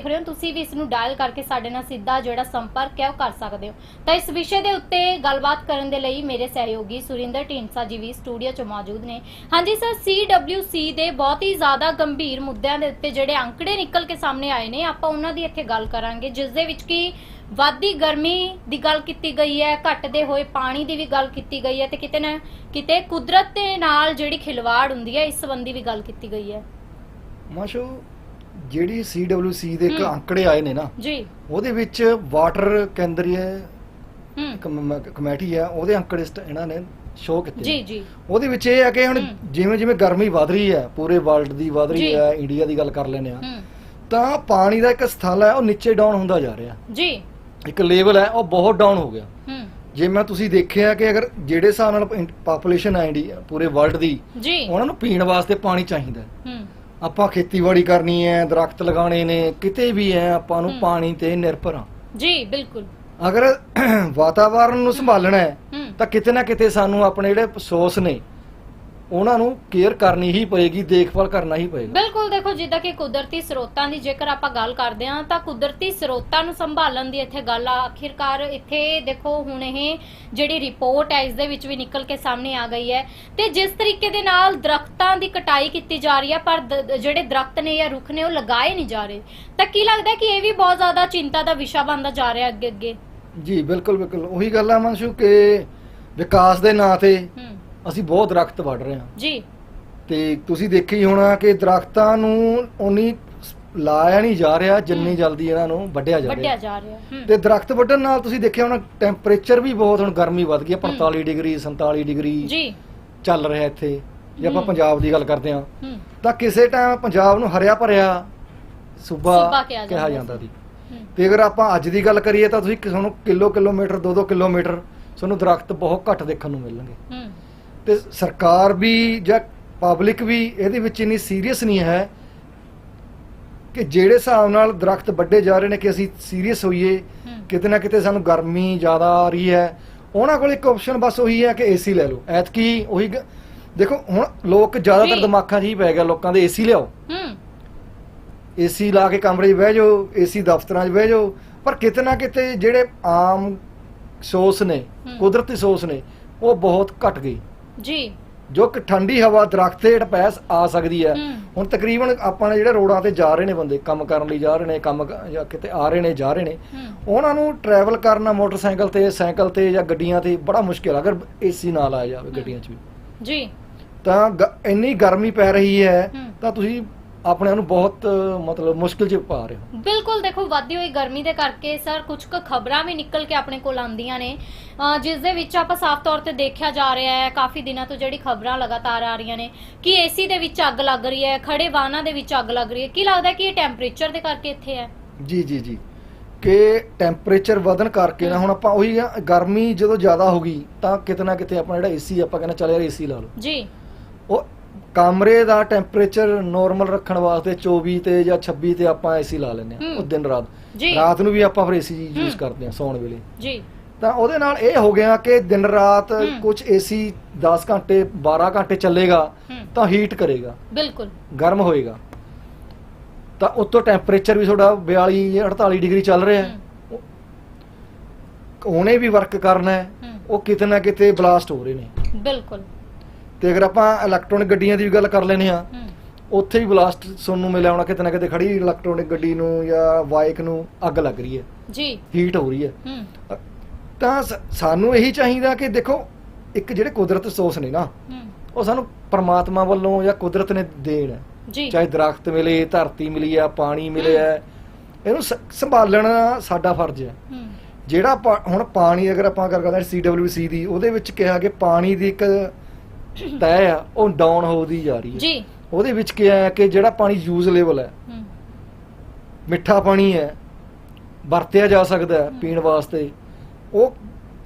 ਦੇਖ ਰਹੇ ਹੋ, ਤੁਸੀਂ ਵੀ ਇਸ ਨੂੰ ਡਾਇਲ ਕਰਕੇ ਸਾਡੇ ਨਾਲ ਸਿੱਧਾ ਜਿਹੜਾ ਸੰਪਰਕ ਹੈ, ਉਹ ਕਰ ਸਕਦੇ ਹੋ। ਤਾਂ ਇਸ ਵਿਸ਼ੇ ਦੇ ਉੱਤੇ ਗੱਲਬਾਤ ਕਰਨ ਦੇ ਲਈ ਮੇਰੇ ਸਹਿਯੋਗੀ ਸੁਰਿੰਦਰ ਢੀਂਡਸਾ ਜੀ ਵੀ ਸਟੂਡੀਓ 'ਚ ਮੌਜੂਦ ਨੇ। ਹਾਂਜੀ ਸਰ CWC ਦੇ ਬਹੁਤ ਹੀ ਜ਼ਿਆਦਾ ਗੰਭੀਰ ਮੁੱਦਿਆਂ ਦੇ ਉੱਤੇ ਜਿਹੜੇ ਅੰਕੜੇ ਨਿਕਲ ਕੇ ਸਾਹਮਣੇ ਆਏ ਨੇ, ਆਪਾਂ ਉਹਨਾਂ ਦੀ ਇੱਥੇ ਗੱਲ ਕਰਾਂਗੇ, ਜਿਸ ਦੇ ਵਿੱਚ ਕਿ ਵਾਧੀ ਗਰਮੀ ਦੀ ਗੱਲ ਕੀਤੀ ਗਈ ਹੈ, ਘਟਦੇ ਹੋਏ ਪਾਣੀ ਦੀ ਵੀ ਗੱਲ ਕੀਤੀ ਗਈ ਹੈ ਤੇ ਕਿਤੇ ਨਾ ਕਿਤੇ ਕੁਦਰਤ ਦੇ ਨਾਲ ਜਿਹੜੀ ਖਿਲਵਾੜ ਹੁੰਦੀ ਹੈ, ਇਸ ਸੰਬੰਧੀ ਵੀ ਗੱਲ ਕੀਤੀ ਗਈ ਹੈ। ਮਾਸ਼ੋ ਜਿਹੜੀ CWC ਦੇ ਇੱਕ। ਅੰਕੜੇ ਆਏ ਨੇ ਨਾ ਜੀ। ਉਹਦੇ ਵਿੱਚ ਵਾਟਰ ਕੇਂਦਰੀ ਹੂੰ। ਕਮੇਟੀ ਹੈ ਉਹਦੇ ਅੰਕੜੇ ਸਟ- ਇਹਨਾਂ ਨੇ ਸ਼ੋਅ ਕੀਤੇ ਜੀ ਜੀ। ਉਹਦੇ ਵਿੱਚ ਇਹ ਹੈ ਕਿ ਹੁਣ। ਜਿਵੇਂ ਜਿਵੇਂ ਗਰਮੀ ਵਧ ਰਹੀ ਹੈ ਪੂਰੇ ਵਰਲਡ ਦੀ ਵਧ ਰਹੀ ਜੀ। ਹੈ ਇੰਡੀਆ ਦੀ ਗੱਲ ਕਰ ਲੈਨੇ ਆ ਹੂੰ। ਤਾਂ ਪਾਣੀ ਦਾ ਇੱਕ ਸਥਲ ਹੈ ਉਹ ਨੀਚੇ ਡਾਊਨ ਹੁੰਦਾ ਜਾ ਰਿਹਾ। ਜੀ। ਇੱਕ ਲੈਵਲ ਹੈ ਉਹ ਬਹੁਤ ਡਾਊਨ ਹੋ ਗਿਆ। ਹੂੰ। ਜੇ ਮੈਂ ਤੁਸੀਂ ਦੇਖਿਆ ਕਿ ਅਗਰ ਜਿਹੜੇ ਹਿਸਾਬ ਨਾਲ ਪਾਪੂਲੇਸ਼ਨ ਹੈ ਇੰਡੀਆ ਪੂਰੇ ਵਰਲਡ ਦੀ ਜੀ। ਉਹਨਾਂ ਨੂੰ ਪੀਣ ਵਾਸਤੇ ਪਾਣੀ ਚਾਹੀਦਾ ਹੈ। ਹੂੰ। ਆਪਾਂ ਖੇਤੀਬਾੜੀ ਕਰਨੀ ਹੈ ਦਰਖਤ ਲਗਾਉਣੇ ਨੇ ਕਿਤੇ ਵੀ ਹੈ ਆਪਾਂ ਨੂੰ। ਪਾਣੀ ਤੇ ਨਿਰਭਰ ਹਾਂ। ਜੀ ਬਿਲਕੁਲ। ਅਗਰ ਵਾਤਾਵਰਣ ਨੂੰ ਸੰਭਾਲਣਾ ਹੈ ਹੂੰ। ਤਾਂ ਕਿਤੇ ਨਾ ਕਿਤੇ ਸਾਨੂੰ ਆਪਣੇ ਜਿਹੜੇ ਸੋਰਸ ਨੇ ਉਹਨਾਂ ਨੂੰ ਕੇਅਰ ਕਰਨੀ ਹੀ ਪਏਗੀ ਦੇਖਭਾਲ ਕਰਨਾ ਹੀ ਪਏਗਾ। ਬਿਲਕੁਲ ਦੇਖੋ ਜਿੱਦਾਂ ਕਿ ਕੁਦਰਤੀ ਸਰੋਤਾਂ ਦੀ ਜੇਕਰ ਆਪਾਂ ਗੱਲ ਕਰਦੇ ਹਾਂ ਤਾਂ ਕੁਦਰਤੀ ਸਰੋਤਾਂ ਨੂੰ ਸੰਭਾਲਣ ਦੀ ਇੱਥੇ ਗੱਲ ਆ। ਆਖਿਰਕਾਰ ਇੱਥੇ ਦੇਖੋ ਹੁਣ ਇਹ ਜਿਹੜੀ ਰਿਪੋਰਟ ਹੈ ਇਸ ਦੇ ਵਿੱਚ ਵੀ ਨਿਕਲ ਕੇ ਸਾਹਮਣੇ ਆ ਗਈ ਹੈ। ਤੇ ਜਿਸ ਤਰੀਕੇ ਦੇ ਨਾਲ ਦਰਖਤਾਂ ਦੀ ਕਟਾਈ ਕੀਤੀ ਜਾ ਰਹੀ ਹੈ ਪਰ ਦ- ਜਿਹੜੇ ਦਰਖਤ ਨੇ ਜਾਂ ਰੁੱਖ ਨੇ ਉਹ ਲਗਾਏ ਨਹੀਂ ਜਾ ਰਹੇ। ਤਾਂ ਕੀ ਲੱਗਦਾ ਕਿ ਇਹ ਵੀ ਬਹੁਤ ਜ਼ਿਆਦਾ ਚਿੰਤਾ ਦਾ ਵਿਸ਼ਾ ਬਣਦਾ ਜਾ ਰਿਹਾ ਅੱਗੇ ਅੱਗੇ ਜੀ ਬਿਲਕੁਲ ਬਿਲਕੁਲ। ਉਹੀ ਗੱਲ ਆ ਮਨਸ਼ੂ ਕਿ ਵਿਕਾਸ ਦੇ ਨਾਂ ਤੇ ਹੂੰ। ਅਸੀਂ ਬਹੁਤ ਦਰਖਤ ਵੱਢ ਰਹੇ ਹਾਂ। ਜੀ। ਤੇ ਤੁਸੀਂ ਦੇਖਿਆ ਹੀ ਹੋਣਾ ਕਿ ਦਰਖਤਾਂ ਨੂੰ ਉਨੀ ਲਾਇਆ ਨਹੀਂ ਜਾ ਰਿਹਾ ਜਿੰਨੀ। ਜਲਦੀ ਇਹਨਾਂ ਨੂੰ ਵੱਢਿਆ ਜਾ ਰਿਹਾ। ਜਾ ਰਿਹਾ ਹੂੰ। ਤੇ ਦਰਖਤ ਵੱਢਣ ਨਾਲ ਤੁਸੀਂ ਦੇਖਿਆ ਹੋਣਾ ਟੈਂਪਰੇਚਰ ਵੀ ਬਹੁਤ ਹੁਣ ਗਰਮੀ ਵੱਧ ਗਈ ਹੈ ਹਮ। 45 ਡਿਗਰੀ 47 ਡਿਗਰੀ ਜੀ। ਚੱਲ ਰਿਹਾ ਇੱਥੇ। ਜੇ ਆਪਾਂ। ਪੰਜਾਬ ਦੀ ਗੱਲ ਕਰਦੇ ਹਾਂ ਹੂੰ। ਤਾਂ ਕਿਸੇ ਟਾਈਮ ਪੰਜਾਬ ਨੂੰ ਹਰਿਆ ਭਰਿਆ ਸੂਬਾ ਸੂਬਾ ਕਿਹਾ ਕਿਹਾ ਜਾਂਦਾ ਜਾਂਦਾ ਸੀ। ਹੂੰ। ਤੇ ਅਗਰ ਆਪਾਂ ਅੱਜ ਦੀ ਗੱਲ ਕਰੀਏ ਤਾਂ ਤੁਸੀਂ ਤੁਹਾਨੂੰ ਕਿਲੋ ਕਿਲੋਮੀਟਰ 2-2 ਕਿਲੋਮੀਟਰ ਤੁਹਾਨੂੰ ਦਰਖਤ ਬਹੁਤ ਘੱਟ ਦੇਖਣ ਨੂੰ ਮਿਲਣਗੇ। ਹੂੰ। ਤੇ ਸਰਕਾਰ ਵੀ ਜਾਂ ਪਬਲਿਕ ਵੀ ਇਹਦੇ ਵਿੱਚ ਇੰਨੀ ਸੀਰੀਅਸ ਨਹੀਂ ਹੈ ਕਿ ਜਿਹੜੇ ਹਿਸਾਬ ਨਾਲ ਦਰਖਤ ਵੱਡੇ ਜਾ ਰਹੇ ਨੇ ਕਿ ਅਸੀਂ ਸੀਰੀਅਸ ਹੋਈਏ ਕਿਤੇ ਨਾ ਕਿਤੇ ਸਾਨੂੰ ਗਰਮੀ ਜ਼ਿਆਦਾ ਆ ਰਹੀ ਹੈ। ਉਹਨਾਂ ਕੋਲ ਇੱਕ ਆਪਸ਼ਨ ਬਸ ਉਹੀ ਹੈ ਕਿ ਏਸੀ ਲੈ ਲਓ। ਐਤਕੀ ਉਹੀ ਗ- ਦੇਖੋ ਹੁਣ ਲੋਕ ਜ਼ਿਆਦਾਤਰ ਜੀ। ਦਿਮਾਗਾਂ 'ਚ ਹੀ ਪੈ ਗਿਆ ਲੋਕਾਂ ਦੇ ਏਸੀ ਲਿਆਓ। ਹੂੰ। ਏਸੀ ਲਾ ਕੇ ਕਮਰੇ 'ਚ ਬਹਿ ਜਾਓ ਏਸੀ ਦਫ਼ਤਰਾਂ 'ਚ ਬਹਿ ਜਾਓ। ਪਰ ਕਿਤੇ ਨਾ ਕਿਤੇ ਜਿਹੜੇ ਆਮ ਸੋਰਸ ਨੇ ਹੂੰ। ਕੁਦਰਤੀ ਸੋਰਸ ਨੇ ਉਹ ਬਹੁਤ ਘਟ ਗਈ ਜੀ। ਜੋ ਕਿ ਠੰਡੀ ਹਵਾ ਦਰਖਤ ਹੇਠ ਪੈਸ ਆ ਸਕਦੀ ਹੈ। ਹੁਣ ਤਕਰੀਬਨ ਆਪਾਂ ਨੇ ਜਿਹੜੇ ਰੋਡਾਂ ਤੇ ਜਾ ਰਹੇ ਨੇ ਬੰਦੇ ਕੰਮ ਕਰਨ ਲਈ ਜਾ ਰਹੇ ਨੇ ਕੰਮ ਕ- ਜਾਂ ਕਿਤੇ ਆ ਰਹੇ ਨੇ ਜਾ ਰਹੇ ਨੇ ਉਹਨਾਂ ਨੂੰ ਟਰੈਵਲ ਕਰਨਾ ਮੋਟਰਸਾਈਕਲ ਤੇ ਸਾਈਕਲ ਤੇ ਜਾਂ ਗੱਡੀਆਂ ਤੇ ਬੜਾ ਮੁਸ਼ਕਿਲ ਆ, ਅਗਰ ਏਸੀ ਨਾ ਲਾਇਆ ਜਾਵੇ ਗੱਡੀਆਂ 'ਚ ਵੀ। ਜੀ। ਤਾਂ ਗ- ਇੰਨੀ ਗਰਮੀ ਪੈ ਰਹੀ ਹੈ ਹੂੰ। ਤਾਂ ਤੁਸੀਂ ਆਪਣੇ ਆਪ ਨੂੰ ਬਹੁਤ ਮਤਲਬ ਮੁਸ਼ਕਿਲ 'ਚ ਪਾ ਰਹੇ ਹੋ। ਬਿਲਕੁਲ ਦੇਖੋ ਵਧਦੀ ਹੋਈ ਗਰਮੀ ਦੇ ਕਰਕੇ ਸਰ ਕੁਝ ਕੁ ਖਬਰਾਂ ਵੀ ਨਿਕਲ ਕੇ ਆਪਣੇ ਕੋਲ ਆਉਂਦੀਆਂ ਨੇ। ਅਹ ਜਿਸ ਦੇ ਵਿੱਚ ਆਪਾਂ ਸਾਫ਼ ਤੌਰ ਤੇ ਦੇਖਿਆ ਜਾ ਰਿਹਾ ਹੈ ਕਾਫੀ ਦਿਨਾਂ ਤੋਂ ਜਿਹੜੀ ਖਬਰਾਂ ਲਗਾਤਾਰ ਆ ਰਹੀਆਂ ਨੇ ਕਿ ਏਸੀ ਦੇ ਵਿੱਚ ਅੱਗ ਲੱਗ ਰਹੀ ਹੈ ਖੜੇ ਵਾਹਨਾਂ ਦੇ ਵਿੱਚ ਅੱਗ ਲੱਗ ਰਹੀ ਹੈ। ਕੀ ਲੱਗਦਾ ਕਿ ਇਹ ਟੈਂਪਰੇਚਰ ਦੇ ਕਰਕੇ ਇੱਥੇ ਹੈ? ਜੀ ਜੀ ਜੀ। ਕਿ ਟੈਂਪਰੇਚਰ ਵਧਣ ਕਰਕੇ ਨਾ ਹੁਣ ਆਪਾਂ ਉਹੀ ਆ, ਗਰਮੀ ਜਦੋਂ ਜ਼ਿਆਦਾ ਹੋ ਗਈ ਤਾਂ ਕਿਤੇ ਨਾ ਕਿਤੇ ਆਪਣਾ ਜਿਹੜਾ ਏਸੀ ਆਪਾਂ ਕਹਿੰਦੇ ਚੱਲ ਯਾਰ ਏਸੀ ਲਾ ਲਓ। ਜੀ। ਉਹ ਕਮਰੇ ਦਾ ਟੈਂਪਰੇਚਰ ਨਾਰਮਲ ਰੱਖਣ ਵਾਸਤੇ 24 ਤੇ ਜਾਂ 26 ਤੇ ਆਪਾਂ ਏਸੀ ਲਾ ਲੈਂਦੇ ਆ। ਉਹ ਦਿਨ ਰਾਤ। ਜੀ। ਰਾਤ ਨੂੰ ਵੀ ਆਪਾਂ ਫਿਰ ਏਸੀ ਯੂਜ਼। ਕਰਦੇ ਆ ਸੌਣ ਵੇਲੇ। ਜੀ। ਤਾਂ ਉਹਦੇ ਨਾਲ ਇਹ ਹੋ ਗਿਆ ਕਿ ਦਿਨ ਰਾਤ। ਕੁਝ ਏਸੀ 10 ਘੰਟੇ 12 ਘੰਟੇ ਚੱਲੇਗਾ ਹੂੰ। ਤਾਂ ਹੀਟ ਕਰੇਗਾ। ਬਿਲਕੁਲ। ਗਰਮ ਹੋਏਗਾ। ਤਾਂ ਉਤੋਂ ਟੈਂਪਰੇਚਰ ਵੀ ਤੁਹਾਡਾ 42 ਜਾਂ 48 ਡਿਗਰੀ ਚੱਲ ਰਿਹਾ। ਹੈ। ਹੂੰ ਉਹਨੇ ਵੀ ਵਰਕ ਕਰਨਾ ਹੈ। ਹੂੰ। ਉਹ ਕਿਤੇ ਨਾ ਕਿਤੇ ਬਲਾਸਟ ਹੋ ਰਹੇ ਨੇ। ਬਿਲਕੁਲ। ਤੇ ਅਗਰ ਆਪਾਂ ਇਲੈਕਟ੍ਰੋਨਿਕ ਗੱਡੀਆਂ ਦੀ ਵੀ ਗੱਲ ਕਰ ਲੈਨੇ ਆ ਉੱਥੇ ਵੀ ਬਲਾਸਟ ਸੁਣਨ ਨੂੰ ਮਿਲਿਆ ਹੋਣਾ ਕਿਤੇ ਨਾ ਕਿਤੇ ਖੜੀ ਇਲੈਕਟ੍ਰੋਨਿਕ ਗੱਡੀ ਨੂੰ ਜਾਂ ਬਾਈਕ ਨੂੰ ਅੱਗ ਲੱਗ ਰਹੀ ਹੈ। ਜੀ। ਹੀਟ ਹੋ ਰਹੀ ਹੈ। ਤਾਂ ਸ- ਸਾਨੂੰ ਇਹੀ ਚਾਹੀਦਾ ਕਿ ਦੇਖੋ ਇੱਕ ਜਿਹੜੇ ਕੁਦਰਤ ਸੋਰਸ ਨੇ ਨਾ ਉਹ ਸਾਨੂੰ ਪ੍ਰਮਾਤਮਾ ਵੱਲੋਂ ਜਾਂ ਕੁਦਰਤ ਨੇ ਦੇਣ। ਜੀ। ਚਾਹੇ ਦਰਖਤ ਮਿਲੇ ਧਰਤੀ ਮਿਲੀ ਆ ਪਾਣੀ ਮਿਲਿਆ ਇਹਨੂੰ ਸ- ਸੰਭਾਲਣਾ ਸਾਡਾ ਫਰਜ਼ ਹੈ। ਜਿਹੜਾ ਹੁਣ ਪਾਣੀ ਅਗਰ ਆਪਾਂ ਗੱਲ ਕਰਦੇ CWC ਦੀ ਉਹਦੇ ਵਿੱਚ ਕਿਹਾ ਕਿ ਪਾਣੀ ਦੀ ਇੱਕ ਤੈਅ ਆ ਉਹ ਡਾਊਨ ਹੋਦੀ ਜਾ ਰਹੀ ਹੈ ਜੀ। ਉਹਦੇ ਵਿੱਚ ਕਿਹਾ ਹੈ ਕਿ ਜਿਹੜਾ ਪਾਣੀ ਯੂਜ਼ ਲੈਵਲ ਹੈ ਮਿੱਠਾ ਪਾਣੀ ਹੈ ਵਰਤਿਆ ਜਾ ਸਕਦਾ ਹੈ ਪੀਣ ਵਾਸਤੇ ਉਹ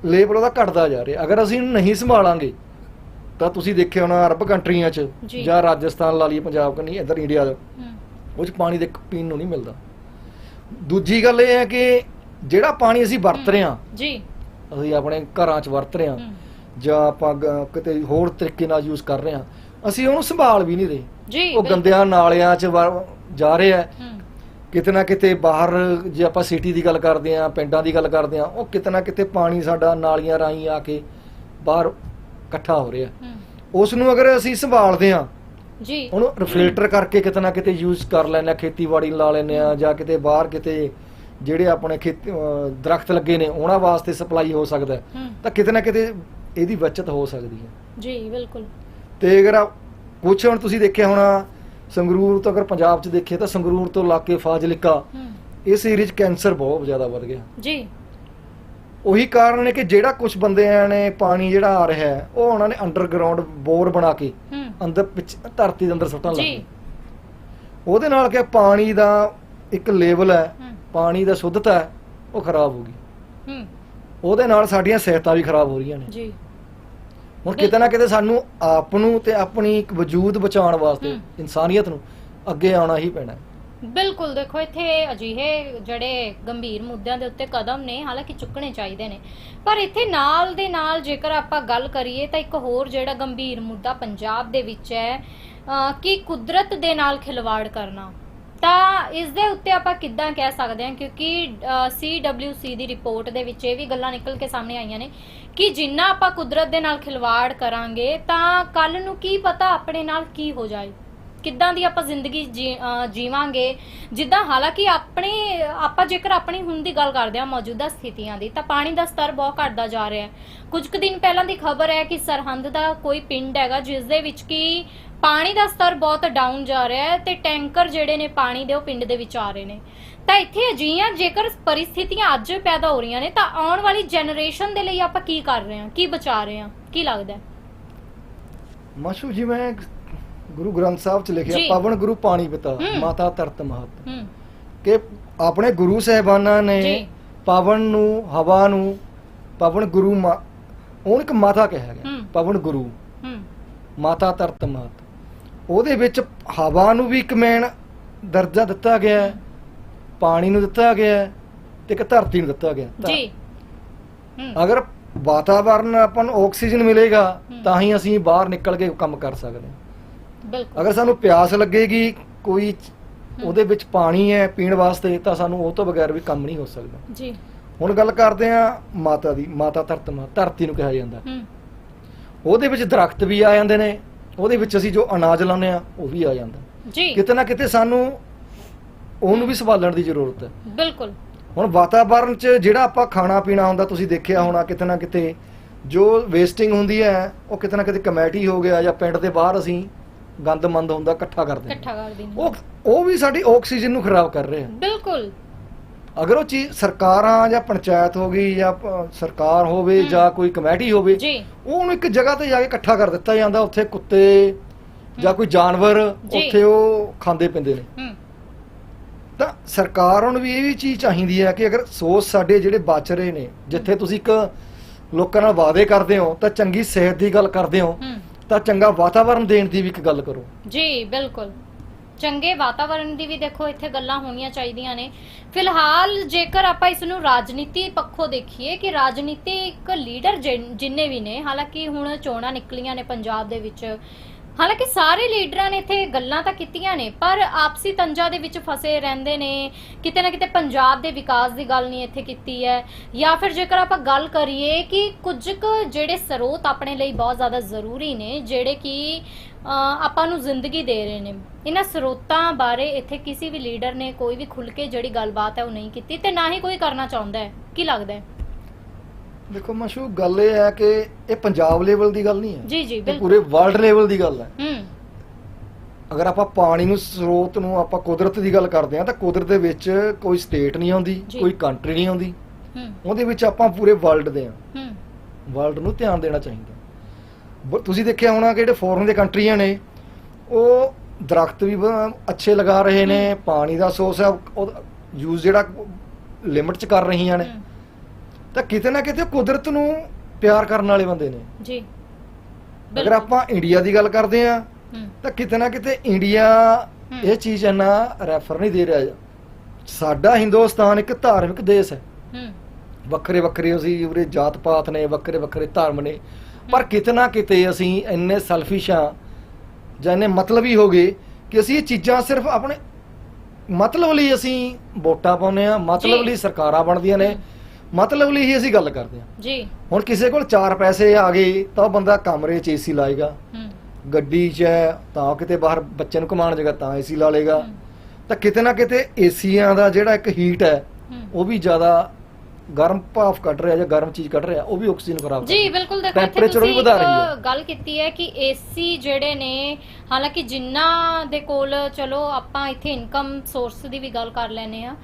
ਲੈਵਲ ਉਹਦਾ ਘਟਦਾ ਜਾ ਰਿਹਾ। ਅਗਰ ਅਸੀਂ ਇਹਨੂੰ ਨਹੀਂ ਸੰਭਾਲਾਂਗੇ ਤਾਂ ਤੁਸੀਂ ਦੇਖਿਆ ਹੋਣਾ ਅਰਬ ਕੰਟਰੀਆਂ 'ਚ ਜੀ। ਰਾਜਸਥਾਨ ਲਾ ਲਈਏ ਪੰਜਾਬ ਕਨੀ ਇੱਧਰ ਇੰਡੀਆ ਦਾ ਉਹ 'ਚ ਪਾਣੀ ਦੇ ਪੀਣ ਨੂੰ ਨਹੀਂ ਮਿਲਦਾ। ਦੂਜੀ ਗੱਲ ਇਹ ਹੈ ਕਿ ਜਿਹੜਾ ਪਾਣੀ ਅਸੀਂ ਵਰਤ ਰਹੇ ਹਾਂ ਜੀ। ਅਸੀਂ ਆਪਣੇ ਘਰਾਂ 'ਚ ਵਰਤ ਰਹੇ ਹੂੰ। ਜਾਂ ਆਪਾਂ ਗ- ਕਿਤੇ ਹੋਰ ਤਰੀਕੇ ਨਾਲ ਯੂਜ਼ ਕਰ ਰਹੇ ਹਾਂ ਅਸੀਂ ਉਹਨੂੰ ਸੰਭਾਲ ਵੀ ਨਹੀਂ ਰਹੇ। ਜੀ ਉਹ ਬਿਲਕੁਲ। ਗੰਦਿਆਂ ਨਾਲਿਆਂ 'ਚ ਜਾ ਰਹੇ ਹੂੰ। ਕਿਤੇ ਨਾ ਕਿਤੇ ਬਾਹਰ ਜੇ ਆਪਾਂ ਸਿਟੀ ਦੀ ਗੱਲ ਕਰਦੇ ਆ ਪਿੰਡਾਂ ਦੀ ਗੱਲ ਕਰਦੇ ਆ ਉਹ ਕਿਤੇ ਨਾ ਕਿਤੇ ਪਾਣੀ ਸਾਡਾ ਨਾਲੀਆਂ ਰਾਹੀਂ ਆ ਕੇ ਬਾਹਰ ਇਕੱਠਾ ਹੋ ਰਿਹਾ। ਹੂੰ। ਉਸ ਨੂੰ ਅਗਰ ਅਸੀਂ ਸੰਭਾਲਦੇ ਆ ਜੀ। ਉਹਨੂੰ ਰਿਫਿਲਟਰ ਕਰਕੇ ਕਿਤੇ ਨਾ ਕਿਤੇ ਯੂਜ਼ ਕਰ ਲੈਂਦੇ ਆ ਖੇਤੀਬਾੜੀ ਲਾ ਲੈਂਦੇ ਆ ਜਾਂ ਕਿਤੇ ਬਾਹਰ ਕਿਤੇ ਜਿਹੜੇ ਆਪਣੇ ਖੇਤ ਅਹ ਦਰਖਤ ਲੱਗੇ ਨੇ ਉਹਨਾਂ ਵਾਸਤੇ ਸਪਲਾਈ ਹੋ ਸਕਦਾ ਹੈ। ਹੂੰ। ਤਾਂ ਕਿਤੇ ਨਾ ਕਿਤੇ ਇਹਦੀ ਬਚਤ ਹੋ ਸਕਦੀ ਹੈ। ਜੀ ਬਿਲਕੁਲ। ਤੇ ਅਗਰ ਕੁਛ ਹੁਣ ਤੁਸੀਂ ਦੇਖਿਆ ਹੋਣਾ ਸੰਗਰੂਰ ਤੋਂ ਅਗਰ ਪੰਜਾਬ 'ਚ ਦੇਖੀਏ ਤਾਂ ਸੰਗਰੂਰ ਤੋਂ ਲਾ ਕੇ ਫਾਜ਼ਿਲਕਾ ਹੂੰ। ਇਸ ਏਰੀਆ 'ਚ ਕੈਂਸਰ ਬਹੁਤ ਜ਼ਿਆਦਾ ਵੱਧ ਗਿਆ। ਜੀ। ਉਹੀ ਕਾਰਨ ਨੇ ਕਿ ਜਿਹੜਾ ਕੁਝ ਬੰਦਿਆਂ ਨੇ ਪਾਣੀ ਜਿਹੜਾ ਆ ਰਿਹਾ ਹੈ ਉਹ ਉਹਨਾਂ ਨੇ ਅੰਡਰਗਰਾਉਂਡ ਬੋਰ ਬਣਾ ਕੇ ਹੂੰ। ਅੰਦਰ ਧਰਤੀ ਦੇ ਅੰਦਰ ਸੁੱਟਣ ਲੱਗ ਉਹਦੇ ਨਾਲ ਕਿ ਪਾਣੀ ਦਾ ਇੱਕ ਲੈਵਲ ਹੈ ਹੂੰ। ਪਾਣੀ ਦਾ ਸ਼ੁੱਧਤਾ ਹੈ ਉਹ ਖਰਾਬ ਹੋ ਗਈ। ਹੂੰ। ਉਹਦੇ ਨਾਲ ਸਾਡੀਆਂ ਸਿਹਤਾਂ ਵੀ ਖਰਾਬ ਹੋ ਰਹੀਆਂ ਨੇ। ਜੀ। ਹੁਣ ਕਿਤੇ ਨਾ ਕਿਤੇ ਸਾਨੂੰ ਆਪ ਨੂੰ ਤੇ ਆਪਣੀ ਇੱਕ ਵਜੂਦ ਬਚਾਉਣ ਵਾਸਤੇ। ਇਨਸਾਨੀਅਤ ਨੂੰ ਅੱਗੇ ਆਉਣਾ ਹੀ ਪੈਣਾ ਹੈ। ਬਿਲਕੁਲ ਦੇਖੋ ਇੱਥੇ ਅਜਿਹੇ ਜਿਹੜੇ ਗੰਭੀਰ ਮੁੱਦਿਆਂ ਦੇ ਉੱਤੇ ਕਦਮ ਨੇ ਹਾਲਾਂਕਿ ਚੁੱਕਣੇ ਚਾਹੀਦੇ ਨੇ ਪਰ ਇੱਥੇ ਨਾਲ ਦੇ ਨਾਲ ਜੇਕਰ ਆਪਾਂ ਗੱਲ ਕਰੀਏ ਤਾਂ ਇੱਕ ਹੋਰ ਜਿਹੜਾ ਗੰਭੀਰ ਮੁੱਦਾ ਪੰਜਾਬ ਦੇ ਵਿੱਚ ਹੈ ਕਿ ਕੁਦਰਤ ਦੇ ਨਾਲ ਖਿਲਵਾੜ ਕਰਨਾ ਤਾਂ ਇਸ ਦੇ ਉੱਤੇ ਆਪਾਂ ਕਿੱਦਾਂ ਕਹਿ ਸਕਦੇ ਹਾਂ, ਕਿਉਂਕਿ CWC ਦੀ ਰਿਪੋਰਟ ਦੇ ਵਿੱਚ ਇਹ ਵੀ ਗੱਲਾਂ ਨਿਕਲ ਕੇ ਸਾਹਮਣੇ ਆਈਆਂ ਨੇ ਕਿ ਜਿੰਨਾ ਆਪਾਂ ਕੁਦਰਤ ਦੇ ਨਾਲ ਖਿਲਵਾੜ ਕਰਾਂਗੇ, ਤਾਂ ਕੱਲ ਨੂੰ ਕੀ ਪਤਾ ਆਪਣੇ ਨਾਲ ਕੀ ਹੋ ਜਾਏ। ਕਿੱਦਾਂ ਦੀ ਆਪਾਂ ਜ਼ਿੰਦਗੀ ਜੀਵਾਂਗੇ? ਜਿੱਦਾਂ ਹਾਲਾਂਕਿ ਆਪਣੇ, ਆਪਾਂ ਜੇਕਰ ਆਪਣੀ ਹੁਣ ਦੀ ਗੱਲ ਕਰਦੇ ਹਾਂ, ਮੌਜੂਦਾ ਸਥਿਤੀਆਂ ਦੀ, ਤਾਂ ਪਾਣੀ ਦਾ ਸਤਰ ਬਹੁਤ ਘਟਦਾ ਜਾ ਰਿਹਾ ਹੈ। ਕੁਝ ਕੁ ਦਿਨ ਪਹਿਲਾਂ ਦੀ ਖਬਰ ਹੈ ਕਿ ਸਰਹੰਦ ਦਾ ਕੋਈ ਪਿੰਡ ਹੈਗਾ, ਜਿਸ ਦੇ ਵਿੱਚ ਕਿ ਪਾਣੀ ਦਾ ਸਤਰ ਬਹੁਤ ਡਾਊਨ ਜਾ ਰਿਹਾ ਹੈ ਤੇ ਟੈਂਕਰ ਜਿਹੜੇ ਨੇ ਪਾਣੀ ਦੇ, ਉਹ ਪਿੰਡ ਦੇ ਵਿੱਚ ਆ ਰਹੇ ਨੇ। ਤਾਂ ਇੱਥੇ ਅਜਿਹੀਆਂ ਜੇਕਰ ਪਰਿਸਥਿਤੀਆਂ ਅੱਜ ਪੈਦਾ ਹੋ ਰਹੀਆਂ ਨੇ, ਤਾਂ ਆਉਣ ਵਾਲੀ ਜਨਰੇਸ਼ਨ ਦੇ ਲਈ ਆਪਾਂ ਕੀ ਕਰ ਰਹੇ ਹਾਂ? ਕੀ ਬਚਾ ਰਹੇ ਹਾਂ? ਕੀ ਲੱਗਦਾ ਹੈ? ਜੀ, ਮੈਂ ਗੁਰੂ ਗ੍ਰੰਥ ਸਾਹਿਬ ਚ ਲਿਖਿਆ ਜੀ। ਪਵਨ ਗੁਰੂ ਪਾਣੀ ਪਿਤਾ ਹੂੰ। ਮਾਤਾ ਤਰਤ ਮਹਤ ਹੂੰ ਕਿ ਆਪਣੇ ਗੁਰੂ ਸਾਹਿਬਾਨਾਂ ਨੇ ਜੀ। ਪਵਨ ਨੂੰ ਹਵਾ ਨੂੰ ਪਵਨ ਗੁਰੂ ਮਾ ਉਹਨੂੰ ਇੱਕ ਮਾਤਾ ਕਿਹਾ ਗਿਆ ਹੂੰ। ਪਵਨ ਗੁਰੂ ਹੂੰ ਮਾਤਾ ਤਰਤ ਮਹਤ ਉਹਦੇ ਵਿੱਚ ਹਵਾ ਨੂੰ ਵੀ ਇੱਕ ਮੇਨ ਦਰਜਾ ਦਿੱਤਾ ਗਿਆ ਹੈ ਪਾਣੀ ਨੂੰ ਦਿੱਤਾ ਗਿਆ ਹੈ ਤੇ ਇੱਕ ਧਰਤੀ ਨੂੰ ਦਿੱਤਾ ਗਿਆ ਤਾਂ ਜੀ ਹੂੰ ਅਗਰ ਵਾਤਾਵਰਨ ਆਪਾਂ ਨੂੰ ਆਕਸੀਜਨ ਮਿਲੇਗਾ। ਤਾਂ ਹੀ ਅਸੀਂ ਬਾਹਰ ਨਿਕਲ ਕੇ ਕੰਮ ਕਰ ਸਕਦੇ ਹਾਂ ਬਿਲਕੁਲ। ਅਗਰ ਸਾਨੂੰ ਪਿਆਸ ਲੱਗੇਗੀ ਕੋਈ ਉਹਦੇ ਵਿੱਚ ਪਾਣੀ ਹੈ ਪੀਣ ਵਾਸਤੇ ਤਾਂ ਸਾਨੂੰ ਉਹ ਤੋਂ ਬਗੈਰ ਵੀ ਕੰਮ ਨਹੀਂ ਹੋ ਸਕਦਾ। ਜੀ। ਹੁਣ ਗੱਲ ਕਰਦੇ ਆ ਮਾਤਾ ਦੀ ਮਾਤਾ ਧਰਤ ਮਾ ਧਰਤੀ ਨੂੰ ਕਿਹਾ ਜਾਂਦਾ। ਹੂੰ। ਉਹਦੇ ਵਿੱਚ ਦਰਖਤ ਵੀ ਆ ਜਾਂਦੇ ਨੇ ਉਹਦੇ ਵਿੱਚ ਅਸੀਂ ਜੋ ਅਨਾਜ ਲਾਉਂਦੇ ਆ ਉਹ ਵੀ ਆ ਜਾਂਦਾ। ਜੀ। ਕਿਤੇ ਨਾ ਕਿਤੇ ਸਾਨੂੰ ਉਹਨੂੰ ਵੀ ਸੰਭਾਲਣ ਦੀ ਜ਼ਰੂਰਤ ਹੈ। ਬਿਲਕੁਲ। ਹੁਣ ਵਾਤਾਵਰਣ 'ਚ ਜਿਹੜਾ ਆਪਾਂ ਖਾਣਾ ਪੀਣਾ ਹੁੰਦਾ ਤੁਸੀਂ ਦੇਖਿਆ ਹੋਣਾ ਕਿਤੇ ਨਾ ਕਿਤੇ ਜੋ ਵੇਸਟਿੰਗ ਹੁੰਦੀ ਹੈ ਉਹ ਕਿਤੇ ਨਾ ਕਿਤੇ ਕਮੇਟੀ ਹੋ ਗਿਆ ਜਾਂ ਪਿੰਡ ਦੇ ਬਾਹਰ ਅਸੀਂ ਗੰਦ ਮੰਦ ਹੁੰਦਾ ਇਕੱਠਾ ਕਰਦੇ ਇਕੱਠਾ ਕਰ ਦਿੰਦੇ। ਉਹ ਉਹ ਵੀ ਸਾਡੀ ਆਕਸੀਜਨ ਨੂੰ ਖਰਾਬ ਕਰ ਰਹੇ। ਆ ਬਿਲਕੁਲ। ਅਗਰ ਉਹ ਚੀਜ਼ ਸਰਕਾਰਾਂ ਜਾਂ ਪੰਚਾਇਤ ਹੋ ਗਈ ਜਾਂ ਪ- ਸਰਕਾਰ ਹੋਵੇ ਹਮ। ਜਾਂ ਕੋਈ ਕਮੇਟੀ ਹੋਵੇ ਜੀ। ਉਹ ਉਹਨੂੰ ਇੱਕ ਜਗ੍ਹਾ ਤੇ ਜਾ ਕੇ ਇਕੱਠਾ ਕਰ ਦਿੱਤਾ ਜਾਂਦਾ ਉੱਥੇ ਕੁੱਤੇ ਜਾਂ ਕੋਈ ਜਾਨਵਰ ਜੀ। ਉੱਥੇ ਉਹ ਖਾਂਦੇ ਪਿੰਦੇ ਨੇ। ਹੂੰ। ਤਾਂ ਸਰਕਾਰਾਂ ਨੂੰ ਵੀ ਇਹ ਵੀ ਚੀਜ਼ ਚਾਹੀਦੀ ਹੈ ਕਿ ਅਗਰ ਸੋਚ ਸਾਡੇ ਜਿਹੜੇ ਬਚ ਰਹੇ ਨੇ ਜਿੱਥੇ ਤੁਸੀਂ ਇੱਕ ਲੋਕਾਂ ਨਾਲ ਵਾਅਦੇ ਕਰਦੇ ਹੋ ਤਾਂ ਚੰਗੀ ਸਿਹਤ ਦੀ ਗੱਲ ਕਰਦੇ ਹੋ ਹੂੰ। ਤਾਂ ਚੰਗਾ ਵਾਤਾਵਰਣ ਦੇਣ ਦੀ ਵੀ ਇੱਕ ਗੱਲ ਕਰੋ। ਜੀ, ਬਿਲਕੁਲ। ਚੰਗੇ ਵਾਤਾਵਰਣ ਦੀ ਵੀ ਦੇਖੋ, ਇੱਥੇ ਗੱਲਾਂ ਹੋਣੀਆਂ ਚਾਹੀਦੀਆਂ ਨੇ। ਫਿਲਹਾਲ ਜੇਕਰ ਆਪਾਂ ਇਸ ਨੂੰ ਰਾਜਨੀਤੀ ਪੱਖੋਂ ਦੇਖੀਏ ਕਿ ਰਾਜਨੀਤਿਕ ਲੀਡਰ ਜਿੰਨੇ ਵੀ ਨੇ, ਹਾਲਾਂਕਿ ਹੁਣ ਚੋਣਾਂ ਨਿਕਲੀਆਂ ਨੇ ਪੰਜਾਬ ਦੇ ਵਿੱਚ। ਹਾਲਾਂਕਿ ਸਾਰੇ ਲੀਡਰਾਂ ਨੇ ਇੱਥੇ ਗੱਲਾਂ ਤਾਂ ਕੀਤੀਆਂ ਨੇ, ਪਰ ਆਪਸੀ ਤੰਜਾਂ ਦੇ ਵਿੱਚ ਫਸੇ ਰਹਿੰਦੇ ਨੇ। ਕਿਤੇ ਨਾ ਕਿਤੇ ਪੰਜਾਬ ਦੇ ਵਿਕਾਸ ਦੀ ਗੱਲ ਨਹੀਂ ਇੱਥੇ ਕੀਤੀ ਹੈ। ਜਾਂ ਫਿਰ ਜੇਕਰ ਆਪਾਂ ਗੱਲ ਕਰੀਏ ਕਿ ਕੁਝ ਕੁ ਜਿਹੜੇ ਸਰੋਤ ਆਪਣੇ ਲਈ ਬਹੁਤ ਜ਼ਿਆਦਾ ਜ਼ਰੂਰੀ ਨੇ, ਜਿਹੜੇ ਕਿ ਆਪਾਂ ਨੂੰ ਜ਼ਿੰਦਗੀ ਦੇ ਰਹੇ ਨੇ। ਇਹਨਾਂ ਸਰੋਤਾਂ ਬਾਰੇ ਇੱਥੇ ਕਿਸੇ ਵੀ ਲੀਡਰ ਨੇ ਕੋਈ ਵੀ ਖੁੱਲ ਕੇ ਜਿਹੜੀ ਗੱਲਬਾਤ ਹੈ ਉਹ ਨਹੀਂ ਕੀਤੀ ਤੇ ਨਾ ਹੀ ਕੋਈ ਕਰਨਾ ਚਾਹੁੰਦਾ ਹੈ। ਕੀ ਲੱਗਦਾ ਹੈ? ਦੇਖੋ ਮਸ਼ੂ ਗੱਲ ਇਹ ਹੈ ਕਿ ਇਹ ਪੰਜਾਬ ਲੈਵਲ ਦੀ ਗੱਲ ਨਹੀਂ ਹੈ। ਜੀ ਜੀ ਬਿਲਕੁਲ। ਪੂਰੇ ਵਰਲਡ ਲੈਵਲ ਦੀ ਗੱਲ ਹੈ। ਹੂੰ। ਅਗਰ ਆਪਾਂ ਪਾਣੀ ਨੂੰ ਸਰੋਤ ਨੂੰ ਆਪਾਂ ਕੁਦਰਤ ਦੀ ਗੱਲ ਕਰਦੇ ਹਾਂ ਤਾਂ ਕੁਦਰਤ ਦੇ ਵਿੱਚ ਕੋਈ ਸਟੇਟ ਨਹੀਂ ਆਉਂਦੀ। ਕੋਈ ਕੰਟਰੀ ਨਹੀਂ ਆਉਂਦੀ। ਹੂੰ। ਉਹਦੇ ਵਿੱਚ ਆਪਾਂ ਪੂਰੇ ਵਰਲਡ ਦੇ ਆ ਹੂੰ। ਵਰਲਡ ਨੂੰ ਧਿਆਨ ਦੇਣਾ ਚਾਹੀਦਾ। ਤੁਸੀਂ ਦੇਖਿਆ ਹੋਣਾ ਕਿ ਜਿਹੜੇ ਫੋਰਨ ਦੇ ਕੰਟਰੀਆਂ ਨੇ ਉਹ ਦਰਖਤ ਵੀ ਅੱਛੇ ਲਗਾ ਰਹੇ ਨੇ ਪਾਣੀ ਦਾ ਸੋਰਸ ਹੈ ਯੂਜ਼ ਜਿਹੜਾ ਲਿਮਿਟ ਚ ਕਰ ਰਹੀਆਂ ਨੇ। ਤਾਂ ਕਿਤੇ ਨਾ ਕਿਤੇ ਕੁਦਰਤ ਨੂੰ ਪਿਆਰ ਕਰਨ ਵਾਲੇ ਬੰਦੇ ਨੇ। ਜੀ। ਅਗਰ। ਆਪਾਂ ਇੰਡੀਆ ਦੀ ਗੱਲ ਕਰਦੇ ਆ ਤਾਂ ਕਿਤੇ ਨਾ ਕਿਤੇ ਇੰਡੀਆ। ਇਹ ਚੀਜ਼ ਇੰਨਾ ਰੈਫਰ ਨਹੀਂ ਦੇ ਰਿਹਾ। ਸਾਡਾ ਹਿੰਦੁਸਤਾਨ ਇੱਕ ਧਾਰਮਿਕ ਦੇਸ਼ ਹੈ। ਵੱਖਰੇ ਵੱਖਰੇ ਅਸੀਂ ਉਰੇ ਜਾਤ ਪਾਤ ਨੇ ਵੱਖਰੇ ਵੱਖਰੇ ਧਰਮ ਨੇ। ਪਰ ਕਿਤੇ ਨਾ ਕਿਤੇ ਅਸੀਂ ਇੰਨੇ ਸੈਲਫਿਸ਼ ਹਾਂ ਜਾਂ ਇੰਨੇ ਮਤਲਬੀ ਹੋ ਗਏ ਕਿ ਅਸੀਂ ਇਹ ਚੀਜ਼ਾਂ ਸਿਰਫ ਆਪਣੇ ਮਤਲਬ ਲਈ ਅਸੀਂ ਵੋਟਾਂ ਪਾਉਂਦੇ ਆ ਮਤਲਬ। ਲਈ ਸਰਕਾਰਾਂ ਬਣਦੀਆਂ ਨੇ। ਮਤਲਬ ਲਈ ਹੀ ਅਸੀਂ ਗੱਲ ਕਰਦੇ ਆ ਜੀ ਹੁਣ ਕਿਸੇ ਕੋਲ 4 ਪੈਸੇ ਆ ਗਏ ਤਾਂ ਉਹ ਬੰਦਾ ਕਮਰੇ 'ਚ ਏਸੀ ਲਾਏਗਾ ਹੂੰ ਗੱਡੀ 'ਚ ਹੈ ਤਾਂ ਕਿਤੇ ਬਾਹਰ ਬੱਚੇ ਨੂੰ ਘੁਮਾਉਣ ਜਗ੍ਹਾ ਤਾਂ ਏਸੀ ਲਾ ਲੇਗਾ ਹੂੰ, ਤਾਂ ਕਿਤੇ ਨਾ ਕਿਤੇ ਏਸੀਆਂ ਦਾ ਜਿਹੜਾ ਇੱਕ ਹੀਟ ਹੈ ਹੂੰ। ਉਹ ਵੀ ਜ਼ਿਆਦਾ ਗਰਮ ਭਾਫ ਕੱਢ ਰਿਹਾ ਜਾਂ ਗਰਮ ਚੀਜ਼ ਕੱਢ ਰਿਹਾ ਉਹ ਵੀ ਆਕਸੀਜਨ ਖਰਾਬ ਜੀ। ਬਿਲਕੁਲ ਦੇਖੋ Temperature ਵੀ ਵਧਾ ਰਹੀ ਹੈ। ਗੱਲ ਕੀਤੀ ਹੈ ਕਿ ਏਸੀ ਜਿਹੜੇ ਨੇ ਹਾਲਾਂਕਿ ਜਿਨ੍ਹਾਂ ਦੇ ਕੋਲ ਚਲੋ ਆਪਾਂ ਇੱਥੇ ਇਨਕਮ ਸੋਰਸ ਦੀ ਵੀ ਗੱਲ ਕਰ ਲੈਨੇ ਆ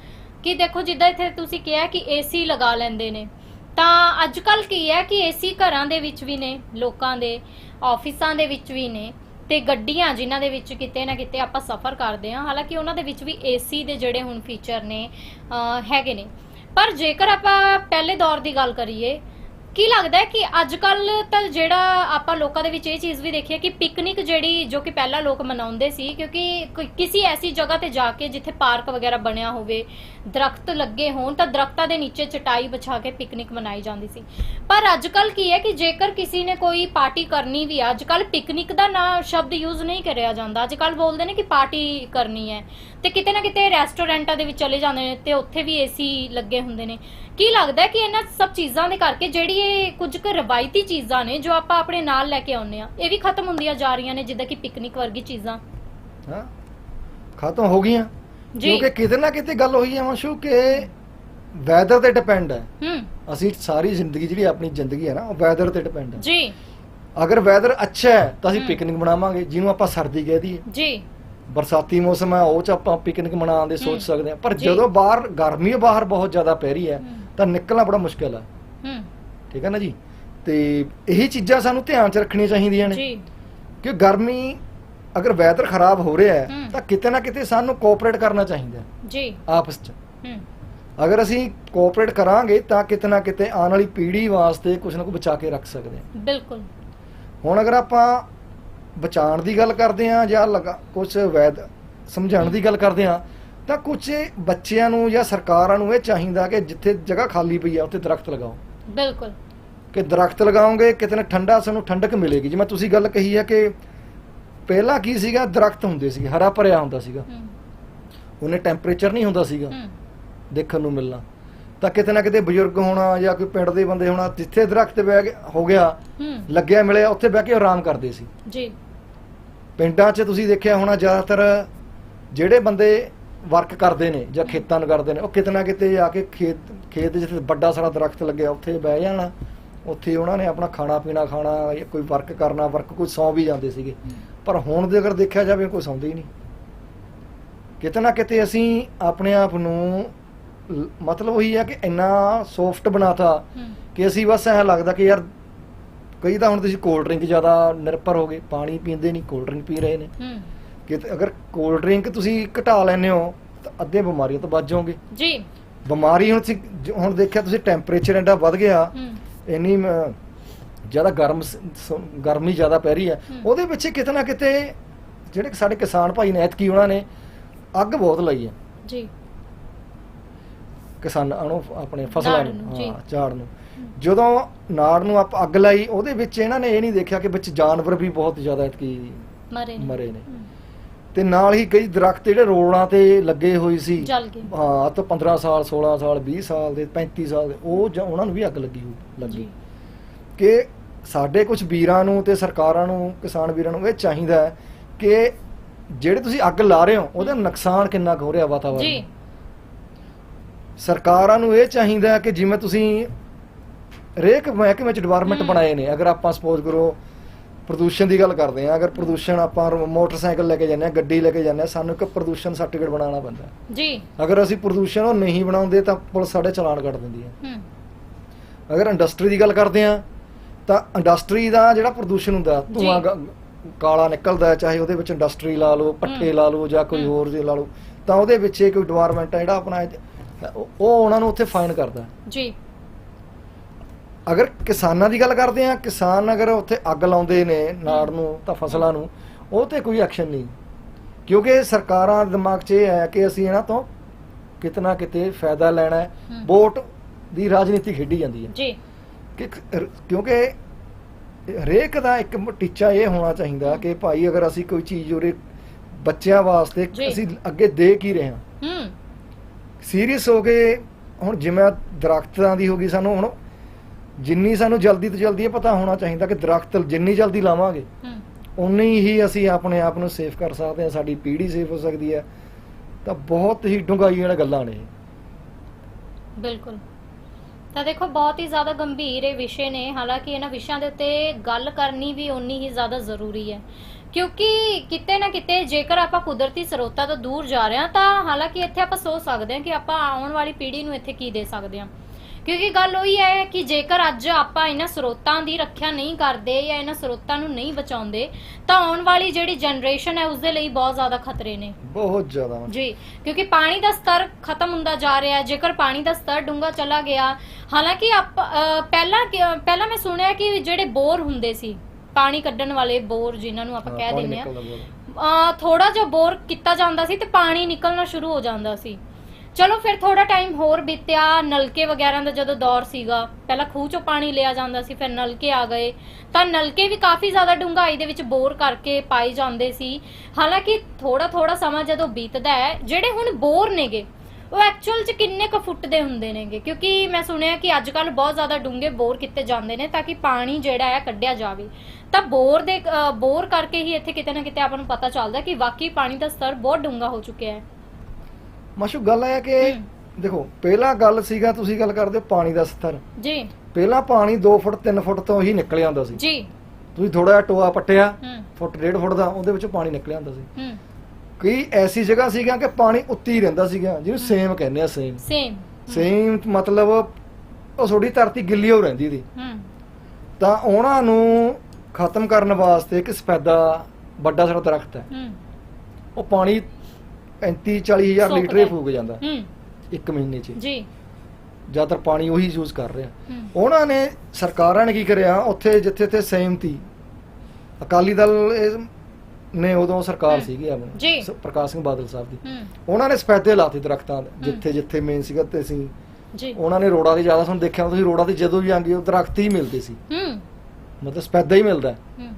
ਕਿ ਦੇਖੋ ਜਿੱਦਾਂ ਇੱਥੇ ਤੁਸੀਂ ਕਿਹਾ ਕਿ ਏਸੀ ਲਗਾ ਲੈਂਦੇ ਨੇ, ਤਾਂ ਅੱਜ ਕੱਲ ਕੀ ਹੈ ਕਿ ਏਸੀ ਘਰਾਂ ਦੇ ਵਿੱਚ ਵੀ ਨੇ, ਲੋਕਾਂ ਦੇ, ਆਫਿਸਾਂ ਦੇ ਵਿੱਚ ਵੀ ਨੇ, ਤੇ ਗੱਡੀਆਂ ਜਿਨ੍ਹਾਂ ਦੇ ਵਿੱਚ ਕਿਤੇ ਨਾ ਕਿਤੇ ਆਪਾਂ ਸਫ਼ਰ ਕਰਦੇ ਹਾਂ, ਹਾਲਾਂਕਿ ਉਹਨਾਂ ਦੇ ਵਿੱਚ ਵੀ ਏਸੀ ਦੇ ਜਿਹੜੇ ਹੁਣ ਫੀਚਰ ਨੇ ਹੈਗੇ ਨੇ। ਪਰ ਜੇਕਰ ਆਪਾਂ ਪਹਿਲੇ ਦੌਰ ਦੀ ਗੱਲ ਕਰੀਏ ਕੀ ਲੱਗਦਾ ਹੈ ਕਿ ਅੱਜ ਕੱਲ ਤਾਂ ਜਿਹੜਾ ਆਪਾਂ ਲੋਕਾਂ ਦੇ ਵਿੱਚ ਇਹ ਚੀਜ਼ ਵੀ ਦੇਖੀ ਹੈ ਕਿ ਪਿਕਨਿਕ ਜਿਹੜੀ, ਜੋ ਕਿ ਪਹਿਲਾਂ ਲੋਕ ਮਨਾਉਂਦੇ ਸੀ, ਕਿਉਂਕਿ ਕੋਈ- ਕਿਸੇ ਐਸੀ ਜਗ੍ਹਾ ਤੇ ਜਾ ਕੇ ਜਿੱਥੇ ਪਾਰਕ ਵਗੈਰਾ ਬਣਿਆ ਹੋਵੇ, ਦਰਖਤ ਲੱਗੇ ਹੋਣ, ਤਾਂ ਦਰਖਤਾਂ ਦੇ ਨੀਚੇ ਚਟਾਈ ਵਿਛਾ ਕੇ ਪਿਕਨਿਕ ਮਨਾਈ ਜਾਂਦੀ ਸੀ। ਪਰ ਅੱਜ ਕੱਲ ਕੀ ਹੈ ਕਿ ਜੇਕਰ ਕਿਸੇ ਨੇ ਕੋਈ ਪਾਰਟੀ ਕਰਨੀ ਵੀ ਆ ਅੱਜ ਕੱਲ ਪਿਕਨਿਕ ਦਾ ਨਾ ਸ਼ਬਦ ਯੂਜ਼ ਨਹੀਂ ਕਰਿਆ ਜਾਂਦਾ। ਅੱਜ ਕੱਲ ਬੋਲਦੇ ਨੇ ਕਿ ਪਾਰਟੀ ਕਰਨੀ ਹੈ। ਤੇ ਕਿਤੇ ਨਾ ਕਿਤੇ ਰੈਸਟੋਰੈਂਟਾਂ ਦੇ ਵਿੱਚ ਚਲੇ ਜਾਂਦੇ ਨੇ ਤੇ ਉੱਥੇ ਵੀ ਏਸੀ ਲੱਗੇ ਹੁੰਦੇ ਨੇ। ਕੀ ਲੱਗਦਾ ਹੈ ਕਿ ਇਹਨਾਂ ਸਭ ਚੀਜ਼ਾਂ ਦੇ ਕਰਕੇ ਜਿਹੜੀ ਇਹ ਕੁਝ ਕੁ ਰਵਾਇਤੀ ਚੀਜ਼ਾਂ ਨੇ ਜੋ ਆਪਾਂ ਆਪਣੇ ਨਾਲ ਲੈ ਕੇ ਆਉਂਦੇ ਆ ਇਹ ਵੀ ਖਤਮ ਹੁੰਦੀਆਂ ਜਾ ਰਹੀਆਂ ਨੇ ਜਿੱਦਾਂ ਕਿ ਪਿਕਨਿਕ ਵਰਗੀ ਚੀਜ਼ਾਂ। ਹਾਂ ਖਤਮ ਹੋ ਗਈਆਂ। ਜੀ। ਕਿਉਂਕਿ ਕਿਤੇ ਨਾ ਕਿਤੇ ਗੱਲ ਹੋਈ ਹੈ ਮਸ਼ੂ ਕਿ ਵੈਦਰ ਤੇ ਡਿਪੈਂਡ ਹੈ। ਹੂੰ। ਅਸੀਂ ਸਾਰੀ ਜ਼ਿੰਦਗੀ ਜਿਹੜੀ ਆਪਣੀ ਜ਼ਿੰਦਗੀ ਹੈ ਨਾ ਉਹ ਵੈਦਰ ਤੇ ਡਿਪੈਂਡ ਹੈ। ਜੀ। ਅਗਰ ਵੈਦਰ ਅੱਛਾ ਹੈ ਤਾਂ ਅਸੀਂ। ਪਿਕਨਿਕ ਬਣਾਵਾਂਗੇ ਜਿਹਨੂੰ ਆਪਾਂ ਸਰਦੀ ਕਹਿ ਦਈਏ। ਜੀ। ਬਰਸਾਤੀ ਮੌਸਮ ਹੈ ਉਹ ਚ ਆਪਾਂ ਪਿਕਨਿਕ ਮਨਾਉਣ ਦੇ। ਸੋਚ ਸਕਦੇ ਹਾਂ। ਪਰ। ਜਦੋਂ ਬਾਹਰ ਗਰਮੀ ਬਾਹਰ ਬਹੁਤ ਜ਼ਿਆਦਾ ਪੈ ਰਹੀ ਹੈ। ਤਾਂ ਨਿਕਲਣਾ ਬੜਾ ਮੁਸ਼ਕਿਲ ਹੈ ਹੂੰ। ਠੀਕ ਹੈ ਨਾ ਜੀ? ਤੇ ਇਹੀ ਚੀਜ਼ਾਂ ਸਾਨੂੰ ਧਿਆਨ ਚ ਰੱਖਣੀਆਂ ਚਾਹੀਦੀਆਂ ਨੇ। ਜੀ। ਕਿ ਗਰਮੀ ਅਗਰ ਵੈਦਰ ਖਰਾਬ ਹੋ ਰਿਹਾ ਹੈ। ਤਾਂ ਕਿਤੇ ਨਾ ਕਿਤੇ ਸਾਨੂੰ ਕੋਆਪਰੇਟ ਕਰਨਾ ਚਾਹੀਦਾ ਜੀ। ਆਪਸ ਚ। ਹੂੰ। ਅਗਰ ਅਸੀਂ ਕੋਆਪਰੇਟ ਕਰਾਂਗੇ ਤਾਂ ਕਿਤੇ ਨਾ ਕਿਤੇ ਆਉਣ ਵਾਲੀ ਪੀੜ੍ਹੀ ਵਾਸਤੇ ਕੁਝ ਨਾ ਕੁਝ ਬਚਾ ਕੇ ਰੱਖ ਸਕਦੇ ਹਾਂ। ਬਿਲਕੁਲ। ਹੁਣ ਅਗਰ ਆਪਾਂ ਬਚਾਉਣ ਦੀ ਗੱਲ ਕਰਦੇ ਹਾਂ ਜਾਂ ਲਗਾ ਕੁਝ ਵੈਦ ਸਮਝਾਉਣ ਦੀ ਗੱਲ ਕਰਦੇ ਹਾਂ ਤਾਂ ਕੁਝ ਬੱਚਿਆਂ ਨੂੰ ਜਾਂ ਸਰਕਾਰਾਂ ਨੂੰ ਇਹ ਚਾਹੀਦਾ ਕਿ ਜਿੱਥੇ ਜਗ੍ਹਾ ਖਾਲੀ ਪਈ ਆ ਉੱਥੇ ਦਰਖਤ ਲਗਾਓ। ਬਿਲਕੁਲ। ਕਿ ਦਰਖਤ ਲਗਾਓਗੇ ਕਿਤੇ ਨਾ ਠੰਡਾ ਸਾਨੂੰ ਠੰਡਕ ਮਿਲੇਗੀ। ਜਿਵੇਂ ਤੁਸੀਂ ਗੱਲ ਕਹੀ ਹੈ ਕਿ ਪਹਿਲਾਂ ਕੀ ਸੀਗਾ ਦਰਖਤ ਹੁੰਦੇ ਸੀ ਹਰਾ ਭਰਿਆ ਹੁੰਦਾ ਸੀਗਾ। ਹੂੰ। ਉਹਨੇ ਟੈਂਪਰੇਚਰ ਨਹੀਂ ਹੁੰਦਾ ਸੀਗਾ ਹੂੰ। ਦੇਖਣ ਨੂੰ ਮਿਲਣਾ। ਤਾਂ ਕਿਤੇ ਨਾ ਕਿਤੇ ਬਜ਼ੁਰਗ ਹੋਣਾ ਜਾਂ ਕੋਈ ਪਿੰਡ ਦੇ ਬੰਦੇ ਹੋਣਾ ਜਿੱਥੇ ਦਰਖਤ ਬਹਿ ਗਿਆ ਹੋ ਗਿਆ ਹੂੰ। ਲੱਗਿਆ ਮਿਲਿਆ ਉੱਥੇ ਬਹਿ ਕੇ ਆਰਾਮ ਕਰਦੇ ਸੀ। ਜੀ। ਪਿੰਡਾਂ 'ਚ ਤੁਸੀਂ ਦੇਖਿਆ ਹੋਣਾ ਜ਼ਿਆਦਾਤਰ ਜਿਹੜੇ ਬੰਦੇ ਵਰਕ ਕਰਦੇ ਨੇ ਜਾਂ ਖੇਤਾਂ ਨੂੰ ਕਰਦੇ ਨੇ ਉਹ ਕਿਤੇ ਨਾ ਕਿਤੇ ਆ ਕੇ ਖੇਤ ਖੇਤ ਜਿੱਥੇ ਵੱਡਾ ਸਾਰਾ ਦਰਖਤ ਲੱਗਿਆ ਉੱਥੇ ਬਹਿ ਜਾਣਾ। ਉੱਥੇ ਉਹਨਾਂ ਨੇ ਆਪਣਾ ਖਾਣਾ ਪੀਣਾ ਖਾਣਾ ਜਾਂ ਕੋਈ ਵਰਕ ਕਰਨਾ ਵਰਕ ਕੋਈ ਸੌਂ ਵੀ ਜਾਂਦੇ ਸੀਗੇ। ਪਰ ਹੁਣ ਦੇ ਅਗਰ ਦੇਖਿਆ ਜਾਵੇ ਕੋਈ ਸੌਂਦੇ ਹੀ ਨਹੀਂ। ਕਿਤੇ ਨਾ ਕਿਤੇ ਅਸੀਂ ਆਪਣੇ ਆਪ ਨੂੰ ਮਤਲਬ ਉਹੀ ਹੈ ਕਿ ਇੰਨਾ ਸੌਫਟ ਬਣਾਤਾ ਕਿ ਅਸੀਂ ਬਸ ਐਂ ਲੱਗਦਾ ਕਿ ਯਾਰ ਕਈ ਤਾਂ ਹੁਣ ਤੁਸੀਂ ਕੋਲਡ ਡਰਿੰਕ ਜ਼ਿਆਦਾ ਨਿਰਭਰ ਹੋ ਗਏ ਪਾਣੀ ਪੀਂਦੇ ਨਹੀਂ ਕੋਲਡ ਡਰਿੰਕ ਪੀ ਰਹੇ ਨੇ। ਕਿ ਅਗਰ ਕੋਲਡ ਡਰਿੰਕ ਤੁਸੀਂ ਘਟਾ ਲੈਂਦੇ ਹੋ ਤਾਂ ਅੱਧੇ ਬਿਮਾਰੀਆਂ ਤੋਂ ਬਚ ਜਾਓਗੇ। ਜੀ। ਬਿਮਾਰੀ ਹੁਣ ਤੁਸੀਂ ਹੁਣ ਦੇਖਿਆ ਤੁਸੀਂ ਟੈਂਪਰੇਚਰ ਐਡਾ ਵੱਧ ਗਿਆ ਇੰਨੀ ਜ਼ਿਆਦਾ ਗਰਮ ਗਰਮੀ ਜ਼ਿਆਦਾ ਪੈ ਰਹੀ ਹੈ। ਉਹਦੇ ਪਿੱਛੇ ਕਿਤੇ ਨਾ ਕਿਤੇ ਜਿਹੜੇ ਸਾਡੇ ਕਿਸਾਨ ਭਾਈ ਨੇ ਐਤਕੀ ਉਹਨਾਂ ਨੇ ਅੱਗ ਬਹੁਤ ਲਾਈ ਹੈ। ਜੀ। ਕਿਸਾਨਾਂ ਨੂੰ ਆਪਣੇ ਫਸਲਾਂ ਨੂੰ, ਝਾੜ ਨੂੰ। ਜਦੋਂ ਨਾੜ ਨੂੰ ਆਪਾਂ ਅੱਗ ਲਾਈ ਉਹਦੇ ਵਿੱਚ ਇਹਨਾਂ ਨੇ ਇਹ ਨਹੀਂ ਦੇਖਿਆ ਕਿ ਵਿੱਚ ਜਾਨਵਰ ਵੀ ਬਹੁਤ ਜ਼ਿਆਦਾ ਐਤਕੀ ਮਰੇ ਨੇ। ਮਰੇ ਨੇ। ਤੇ ਨਾਲ ਹੀ ਕਈ ਦਰਖਤ ਜਿਹੜੇ ਰੋੜਾਂ ਤੇ ਲੱਗੇ ਹੋਏ ਸੀ। ਜਲ ਗਏ। ਹਾਂ ਆਹ ਤੋਂ 15 ਸਾਲ 16 ਸਾਲ 20 ਸਾਲ ਦੇ 35 ਸਾਲ ਦੇ ਉਹ ਜਾਂ ਉਹਨਾਂ ਨੂੰ ਵੀ ਅੱਗ ਲੱਗੀ ਹੋ ਲੱਗੀ। ਕਿ ਸਾਡੇ ਕੁਝ ਵੀਰਾਂ ਨੂੰ ਤੇ ਸਰਕਾਰਾਂ ਨੂੰ ਕਿਸਾਨ ਵੀਰਾਂ ਨੂੰ ਇਹ ਚਾਹੀਦਾ ਹੈ ਕਿ ਜਿਹੜੇ ਤੁਸੀਂ ਅੱਗ ਲਾ ਰਹੇ ਹੋ ਉਹਦਾ ਨੁਕਸਾਨ ਕਿੰਨਾ ਹੋ ਰਿਹਾ ਵਾਤਾਵਰਨ ਜੀ। ਸਰਕਾਰਾਂ ਨੂੰ ਇਹ ਚਾਹੀਦਾ ਕਿ ਜਿਵੇਂ ਤੁਸੀਂ ਹਰੇਕ ਮਹਿਕਮੇ ਚ ਡਿਪਾਰਟਮੈਂਟ। ਬਣਾਏ ਨੇ ਅਗਰ ਆਪਾਂ ਸਪੋਜ਼ ਕਰੋ ਪ੍ਰਦੂਸ਼ਣ ਦੀ ਗੱਲ ਕਰਦੇ ਹਾਂ ਅਗਰ ਪ੍ਰਦੂਸ਼ਣ ਆਪਾਂ ਮੋਟਰਸਾਈਕਲ ਲੈ ਕੇ ਜਾਂਦੇ ਹਾਂ ਗੱਡੀ ਲੈ ਕੇ ਜਾਂਦੇ ਹਾਂ ਸਾਨੂੰ ਇੱਕ ਪ੍ਰਦੂਸ਼ਣ ਸਰਟੀਫਿਕੇਟ ਬਣਾਉਣਾ ਪੈਂਦਾ। ਜੀ ਅਗਰ ਅਸੀਂ ਪ੍ਰਦੂਸ਼ਣ ਉਹ ਨਹੀਂ ਬਣਾਉਂਦੇ ਤਾਂ ਪੁਲਿਸ ਸਾਡੇ ਚਲਾਨ ਕੱਟ ਦਿੰਦੀ ਹੈ ਹੂੰ ਅਗਰ ਇੰਡਸਟਰੀ ਦੀ ਗੱਲ ਕਰਦੇ ਹਾਂ ਤਾਂ ਇੰਡਸਟਰੀ ਦਾ ਜਿਹੜਾ ਪ੍ਰਦੂਸ਼ਣ ਹੁੰਦਾ ਧੂਆਂ ਕਾਲਾ ਨਿਕਲਦਾ ਚਾਹੇ ਉਹਦੇ ਵਿੱਚ ਇੰਡਸਟਰੀ ਲਾ ਲਓ ਪੱਠੇ। ਲਾ ਲਓ ਜਾਂ ਕੋਈ। ਹੋਰ ਜੇ ਲਾ ਲਓ ਤਾਂ ਉਹਦੇ ਵਿੱਚ ਕੋਈ ਡਿਪਾਰਟਮੈਂਟ ਹੈ ਜਿਹੜਾ ਆਪਣਾ ਉਹ ਉਹ ਉਹਨਾਂ ਨੂੰ ਉੱਥੇ ਫਾਈਨ ਕਰਦਾ। ਜੀ ਅਗਰ ਕਿਸਾਨਾਂ ਦੀ ਗੱਲ ਕਰਦੇ ਹਾਂ ਕਿਸਾਨ ਅਗਰ ਉੱਥੇ ਅੱਗ ਲਾਉਂਦੇ ਨੇ ਨਾੜ ਨੂੰ ਤਾਂ ਫਸਲਾਂ ਨੂੰ ਉਹ ਤੇ ਕੋਈ ਐਕਸ਼ਨ ਨਹੀਂ। ਕਿਉਂਕਿ ਸਰਕਾਰਾਂ ਦੇ ਦਿਮਾਗ 'ਚ ਇਹ ਹੈ ਕਿ ਅਸੀਂ ਇਹਨਾਂ ਤੋਂ ਕਿਤਨਾ ਕਿਤੇ ਫਾਇਦਾ ਲੈਣਾ ਹੈ। ਵੋਟ ਦੀ ਰਾਜਨੀਤੀ ਖੇਡੀ ਜਾਂਦੀ ਹੈ। ਜੀ। ਕਿ ਕਿਉਂਕਿ ਹਰੇਕ ਦਾ ਇੱਕ ਟੀਚਾ ਇਹ ਹੋਣਾ ਚਾਹੀਦਾ ਕਿ ਭਾਈ ਅਗਰ ਅਸੀਂ ਕੋਈ ਚੀਜ਼ ਉਰੇ ਬੱਚਿਆਂ ਵਾਸਤੇ। ਅਸੀਂ ਅੱਗੇ ਦੇ ਕੀ ਰਹੇ ਹਾਂ। ਹੂੰ। ਸੀਰੀਅਸ ਹੋ ਕੇ ਹੁਣ ਜਿਵੇਂ ਦਰਖਤਾਂ ਦੀ ਹੋ ਗਈ ਸਾਨੂੰ ਹੁਣ ਜਿੰਨੀ ਸਾਨੂੰ ਜਲਦੀ ਤੋਂ ਜਲਦੀ ਇਹ ਪਤਾ ਹੋਣਾ ਚਾਹੀਦਾ ਕਿ ਦਰਖਤ ਜਿੰਨੀ ਜਲਦੀ ਲਾਵਾਂਗੇ ਹੂੰ। ਉਨੀ ਹੀ ਅਸੀਂ ਆਪਣੇ ਆਪ ਨੂੰ ਸੇਫ ਕਰ ਸਕਦੇ ਹਾਂ ਸਾਡੀ ਪੀੜ੍ਹੀ ਸੇਫ ਹੋ ਸਕਦੀ ਹੈ। ਤਾਂ ਬਹੁਤ ਹੀ ਡੂੰਘਾਈ ਵਾਲੀਆਂ ਗੱਲਾਂ ਨੇ। ਬਿਲਕੁਲ। ਤਾਂ ਦੇਖੋ ਬਹੁਤ ਹੀ ਜ਼ਿਆਦਾ ਗੰਭੀਰ ਇਹ ਵਿਸ਼ੇ ਨੇ। ਹਾਲਾਂਕਿ ਇਹਨਾਂ ਵਿਸ਼ਿਆਂ ਦੇ ਉੱਤੇ ਗੱਲ ਕਰਨੀ ਵੀ ਓਨੀ ਹੀ ਜ਼ਿਆਦਾ ਜ਼ਰੂਰੀ ਹੈ। ਕਿਉਂਕਿ ਕਿਤੇ ਨਾ ਕਿਤੇ ਜੇਕਰ ਆਪਾਂ ਕੁਦਰਤੀ ਸਰੋਤਾਂ ਤੋਂ ਦੂਰ ਜਾ ਰਹੇ ਹਾਂ ਤਾਂ ਹਾਲਾਂਕਿ ਇੱਥੇ ਆਪਾਂ ਸੋਚ ਸਕਦੇ ਹਾਂ ਕਿ ਆਪਾਂ ਆਉਣ ਵਾਲੀ ਪੀੜ੍ਹੀ ਨੂੰ ਇੱਥੇ ਕੀ ਦੇ ਸਕਦੇ ਹਾਂ। ਕਿਉਂਕਿ ਗੱਲ ਉਹੀ ਹੈ ਕਿ ਜੇਕਰ ਅੱਜ ਆਪਾਂ ਇਹਨਾਂ ਸਰੋਤਾਂ ਦੀ ਰੱਖਿਆ ਨਹੀਂ ਕਰਦੇ ਜਾਂ ਇਹਨਾਂ ਸਰੋਤਾਂ ਨੂੰ ਨਹੀਂ ਬਚਾਉਂਦੇ ਤਾਂ ਆਉਣ ਵਾਲੀ ਜਿਹੜੀ ਜਨਰੇਸ਼ਨ ਹੈ ਉਸ ਦੇ ਲਈ ਬਹੁਤ ਜ਼ਿਆਦਾ ਖਤਰੇ ਨੇ। ਬਹੁਤ ਜ਼ਿਆਦਾ। ਜੀ ਕਿਉਂਕਿ ਪਾਣੀ ਦਾ ਸਤਰ ਖਤਮ ਹੁੰਦਾ ਜਾ ਰਿਹਾ ਹੈ। ਜੇਕਰ ਪਾਣੀ ਦਾ ਸਤਰ ਡੂੰਘਾ ਚਲਾ ਗਿਆ ਹਾਲਾਂਕਿ ਪਹਿਲਾਂ ਪਹਿਲਾਂ ਮੈਂ ਸੁਣਿਆ ਕਿ ਜਿਹੜੇ ਬੋਰ ਹੁੰਦੇ ਸੀ ਪਾਣੀ ਕੱਢਣ ਵਾਲੇ ਬੋਰ ਜਿਨ੍ਹਾਂ ਨੂੰ ਆਪਾਂ ਕਹਿ ਦਿੰਦੇ ਆ। ਥੋੜਾ ਜਿਹਾ ਬੋਰ ਕੀਤਾ ਜਾਂਦਾ ਸੀ ਤੇ ਪਾਣੀ ਨਿਕਲਣਾ ਸ਼ੁਰੂ ਹੋ ਜਾਂਦਾ ਸੀ। ਚਲੋ ਫਿਰ ਥੋੜਾ ਟਾਈਮ ਹੋਰ ਬੀਤਿਆ, ਨਲਕੇ ਵਗੈਰਾ ਦਾ ਜਦੋਂ ਦੌਰ ਸੀਗਾ, ਪਹਿਲਾਂ ਖੂਹ ਚੋਂ ਪਾਣੀ ਲਿਆ ਜਾਂਦਾ ਸੀ, ਫਿਰ ਨਲਕੇ ਆ ਗਏ। ਤਾਂ ਨਲਕੇ ਵੀ ਕਾਫੀ ਜ਼ਿਆਦਾ ਡੂੰਘਾਈ ਦੇ ਵਿੱਚ ਬੋਰ ਕਰਕੇ ਪਾਏ ਜਾਂਦੇ ਸੀ। ਹਾਲਾਂਕਿ ਥੋੜਾ ਥੋੜਾ ਸਮਾਂ ਜਦੋਂ ਬੀਤਦਾ ਹੈ, ਜਿਹੜੇ ਹੁਣ ਬੋਰ ਨੇਗੇ, ਉਹ ਐਕਚੁਅਲ ਚ ਕਿੰਨੇ ਕੁ ਫੁੱਟ ਦੇ ਹੁੰਦੇ ਨੇਗੇ? ਕਿਉਂਕਿ ਮੈਂ ਸੁਣਿਆ ਕਿ ਅੱਜ ਕੱਲ ਬਹੁਤ ਜ਼ਿਆਦਾ ਡੂੰਘੇ ਬੋਰ ਕੀਤੇ ਜਾਂਦੇ ਨੇ ਤਾਂ ਕਿ ਪਾਣੀ ਜਿਹੜਾ ਹੈ ਕੱਢਿਆ ਜਾਵੇ। ਤਾਂ ਬੋਰ ਦੇ ਬੋਰ ਕਰਕੇ ਹੀ ਇੱਥੇ ਕਿਤੇ ਨਾ ਕਿਤੇ ਆਪਾਂ ਨੂੰ ਪਤਾ ਚੱਲਦਾ ਕਿ ਵਾਕਈ ਪਾਣੀ ਦਾ ਸਤਰ ਬਹੁਤ ਡੂੰਘਾ ਹੋ ਚੁੱਕਿਆ ਹੈ। ਮਾਸ਼ੂ ਗੱਲ ਹੈ ਕਿ। ਦੇਖੋ ਪਹਿਲਾ ਗੱਲ ਸੀਗਾ ਤੁਸੀਂ ਗੱਲ ਕਰਦੇ ਹੋ ਪਾਣੀ ਦਾ ਸਤਰ ਜੀ। ਪਹਿਲਾਂ ਪਾਣੀ 2 ਫੁੱਟ 3 ਫੁੱਟ ਤੋਂ ਹੀ ਨਿਕਲ ਜਾਂਦਾ ਸੀ। ਜੀ। ਤੁਸੀਂ ਥੋੜਾ ਜਿਹਾ ਟੋਆ ਪੱਟਿਆ ਫੁੱਟ ਡੇਢ ਫੁੱਟ ਦਾ ਉਹਦੇ ਵਿੱਚੋਂ ਪਾਣੀ ਨਿਕਲ ਜਾਂਦਾ ਸੀ। ਕਈ ਐਸੀ ਜਗ੍ਹਾ ਸੀਗਾ ਕਿ ਪਾਣੀ ਉੱਤੇ ਹੀ ਰਹਿੰਦਾ ਸੀਗਾ ਜਿਹਨੂੰ ਸੇਮ ਕਹਿੰਦੇ ਆ ਸੇਮ। ਸੇਮ। ਸੇਮ ਮਤਲਬ ਉਹ ਥੋੜੀ ਧਰਤੀ ਗਿੱਲੀ ਹੋ ਰਹਿੰਦੀ ਸੀ। ਤਾਂ ਉਹਨਾਂ ਨੂੰ ਖਤਮ ਕਰਨ ਵਾਸਤੇ ਇੱਕ ਸਫੈਦਾ ਵੱਡਾ ਸਾਰਾ ਦਰਖਤ ਹੈ। ਹੂੰ। ਉਹ ਪਾਣੀ 35 40 ਹਜ਼ਾਰ ਲੀਟਰ ਹੀ ਸੁੱਕਦਾ। ਫੂਕ ਜਾਂਦਾ। ਹੂੰ। ਇੱਕ ਮਹੀਨੇ 'ਚ ਜੀ। ਜ਼ਿਆਦਾਤਰ ਪਾਣੀ ਉਹੀ ਯੂਜ਼ ਕਰ ਰਿਹਾ। ਹੂੰ। ਉਹਨਾਂ ਨੇ ਸਰਕਾਰਾਂ ਨੇ ਕੀ ਕਰਿਆ ਉੱਥੇ ਜਿੱਥੇ ਤੇ ਸਹਿਮਤੀ ਅਕਾਲੀ ਦਲ ਇਹ ਨੇ ਉਦੋਂ ਸਰਕਾਰ ਹੂੰ। ਸੀਗੀ ਜੀ। ਆਪਣੀ ਸ- ਪ੍ਰਕਾਸ਼ ਸਿੰਘ ਬਾਦਲ ਸਾਹਿਬ ਦੀ। ਹੂੰ। ਉਹਨਾਂ ਨੇ ਸਫੈਦੇ ਲਾਤੇ ਦਰਖਤਾਂ ਦੇ ਜਿੱਥੇ ਜਿੱਥੇ ਮੇਨ ਸੀਗਾ ਤੇ ਸੀ। ਜੀ। ਉਹਨਾਂ ਨੇ ਰੋਡਾਂ ਦੀ ਜ਼ਿਆਦਾ ਤੁਹਾਨੂੰ ਦੇਖਿਆ ਤੁਸੀਂ ਰੋਡਾਂ ਤੇ ਜਦੋਂ ਵੀ ਆਂਗੇ ਉਹ ਦਰਖਤ ਹੀ ਮਿਲਦੇ ਸੀ। ਹੂੰ। ਮਤਲਬ ਸਫੈਦਾ ਹੀ ਮਿਲਦਾ। ਹੈ। ਹੂੰ।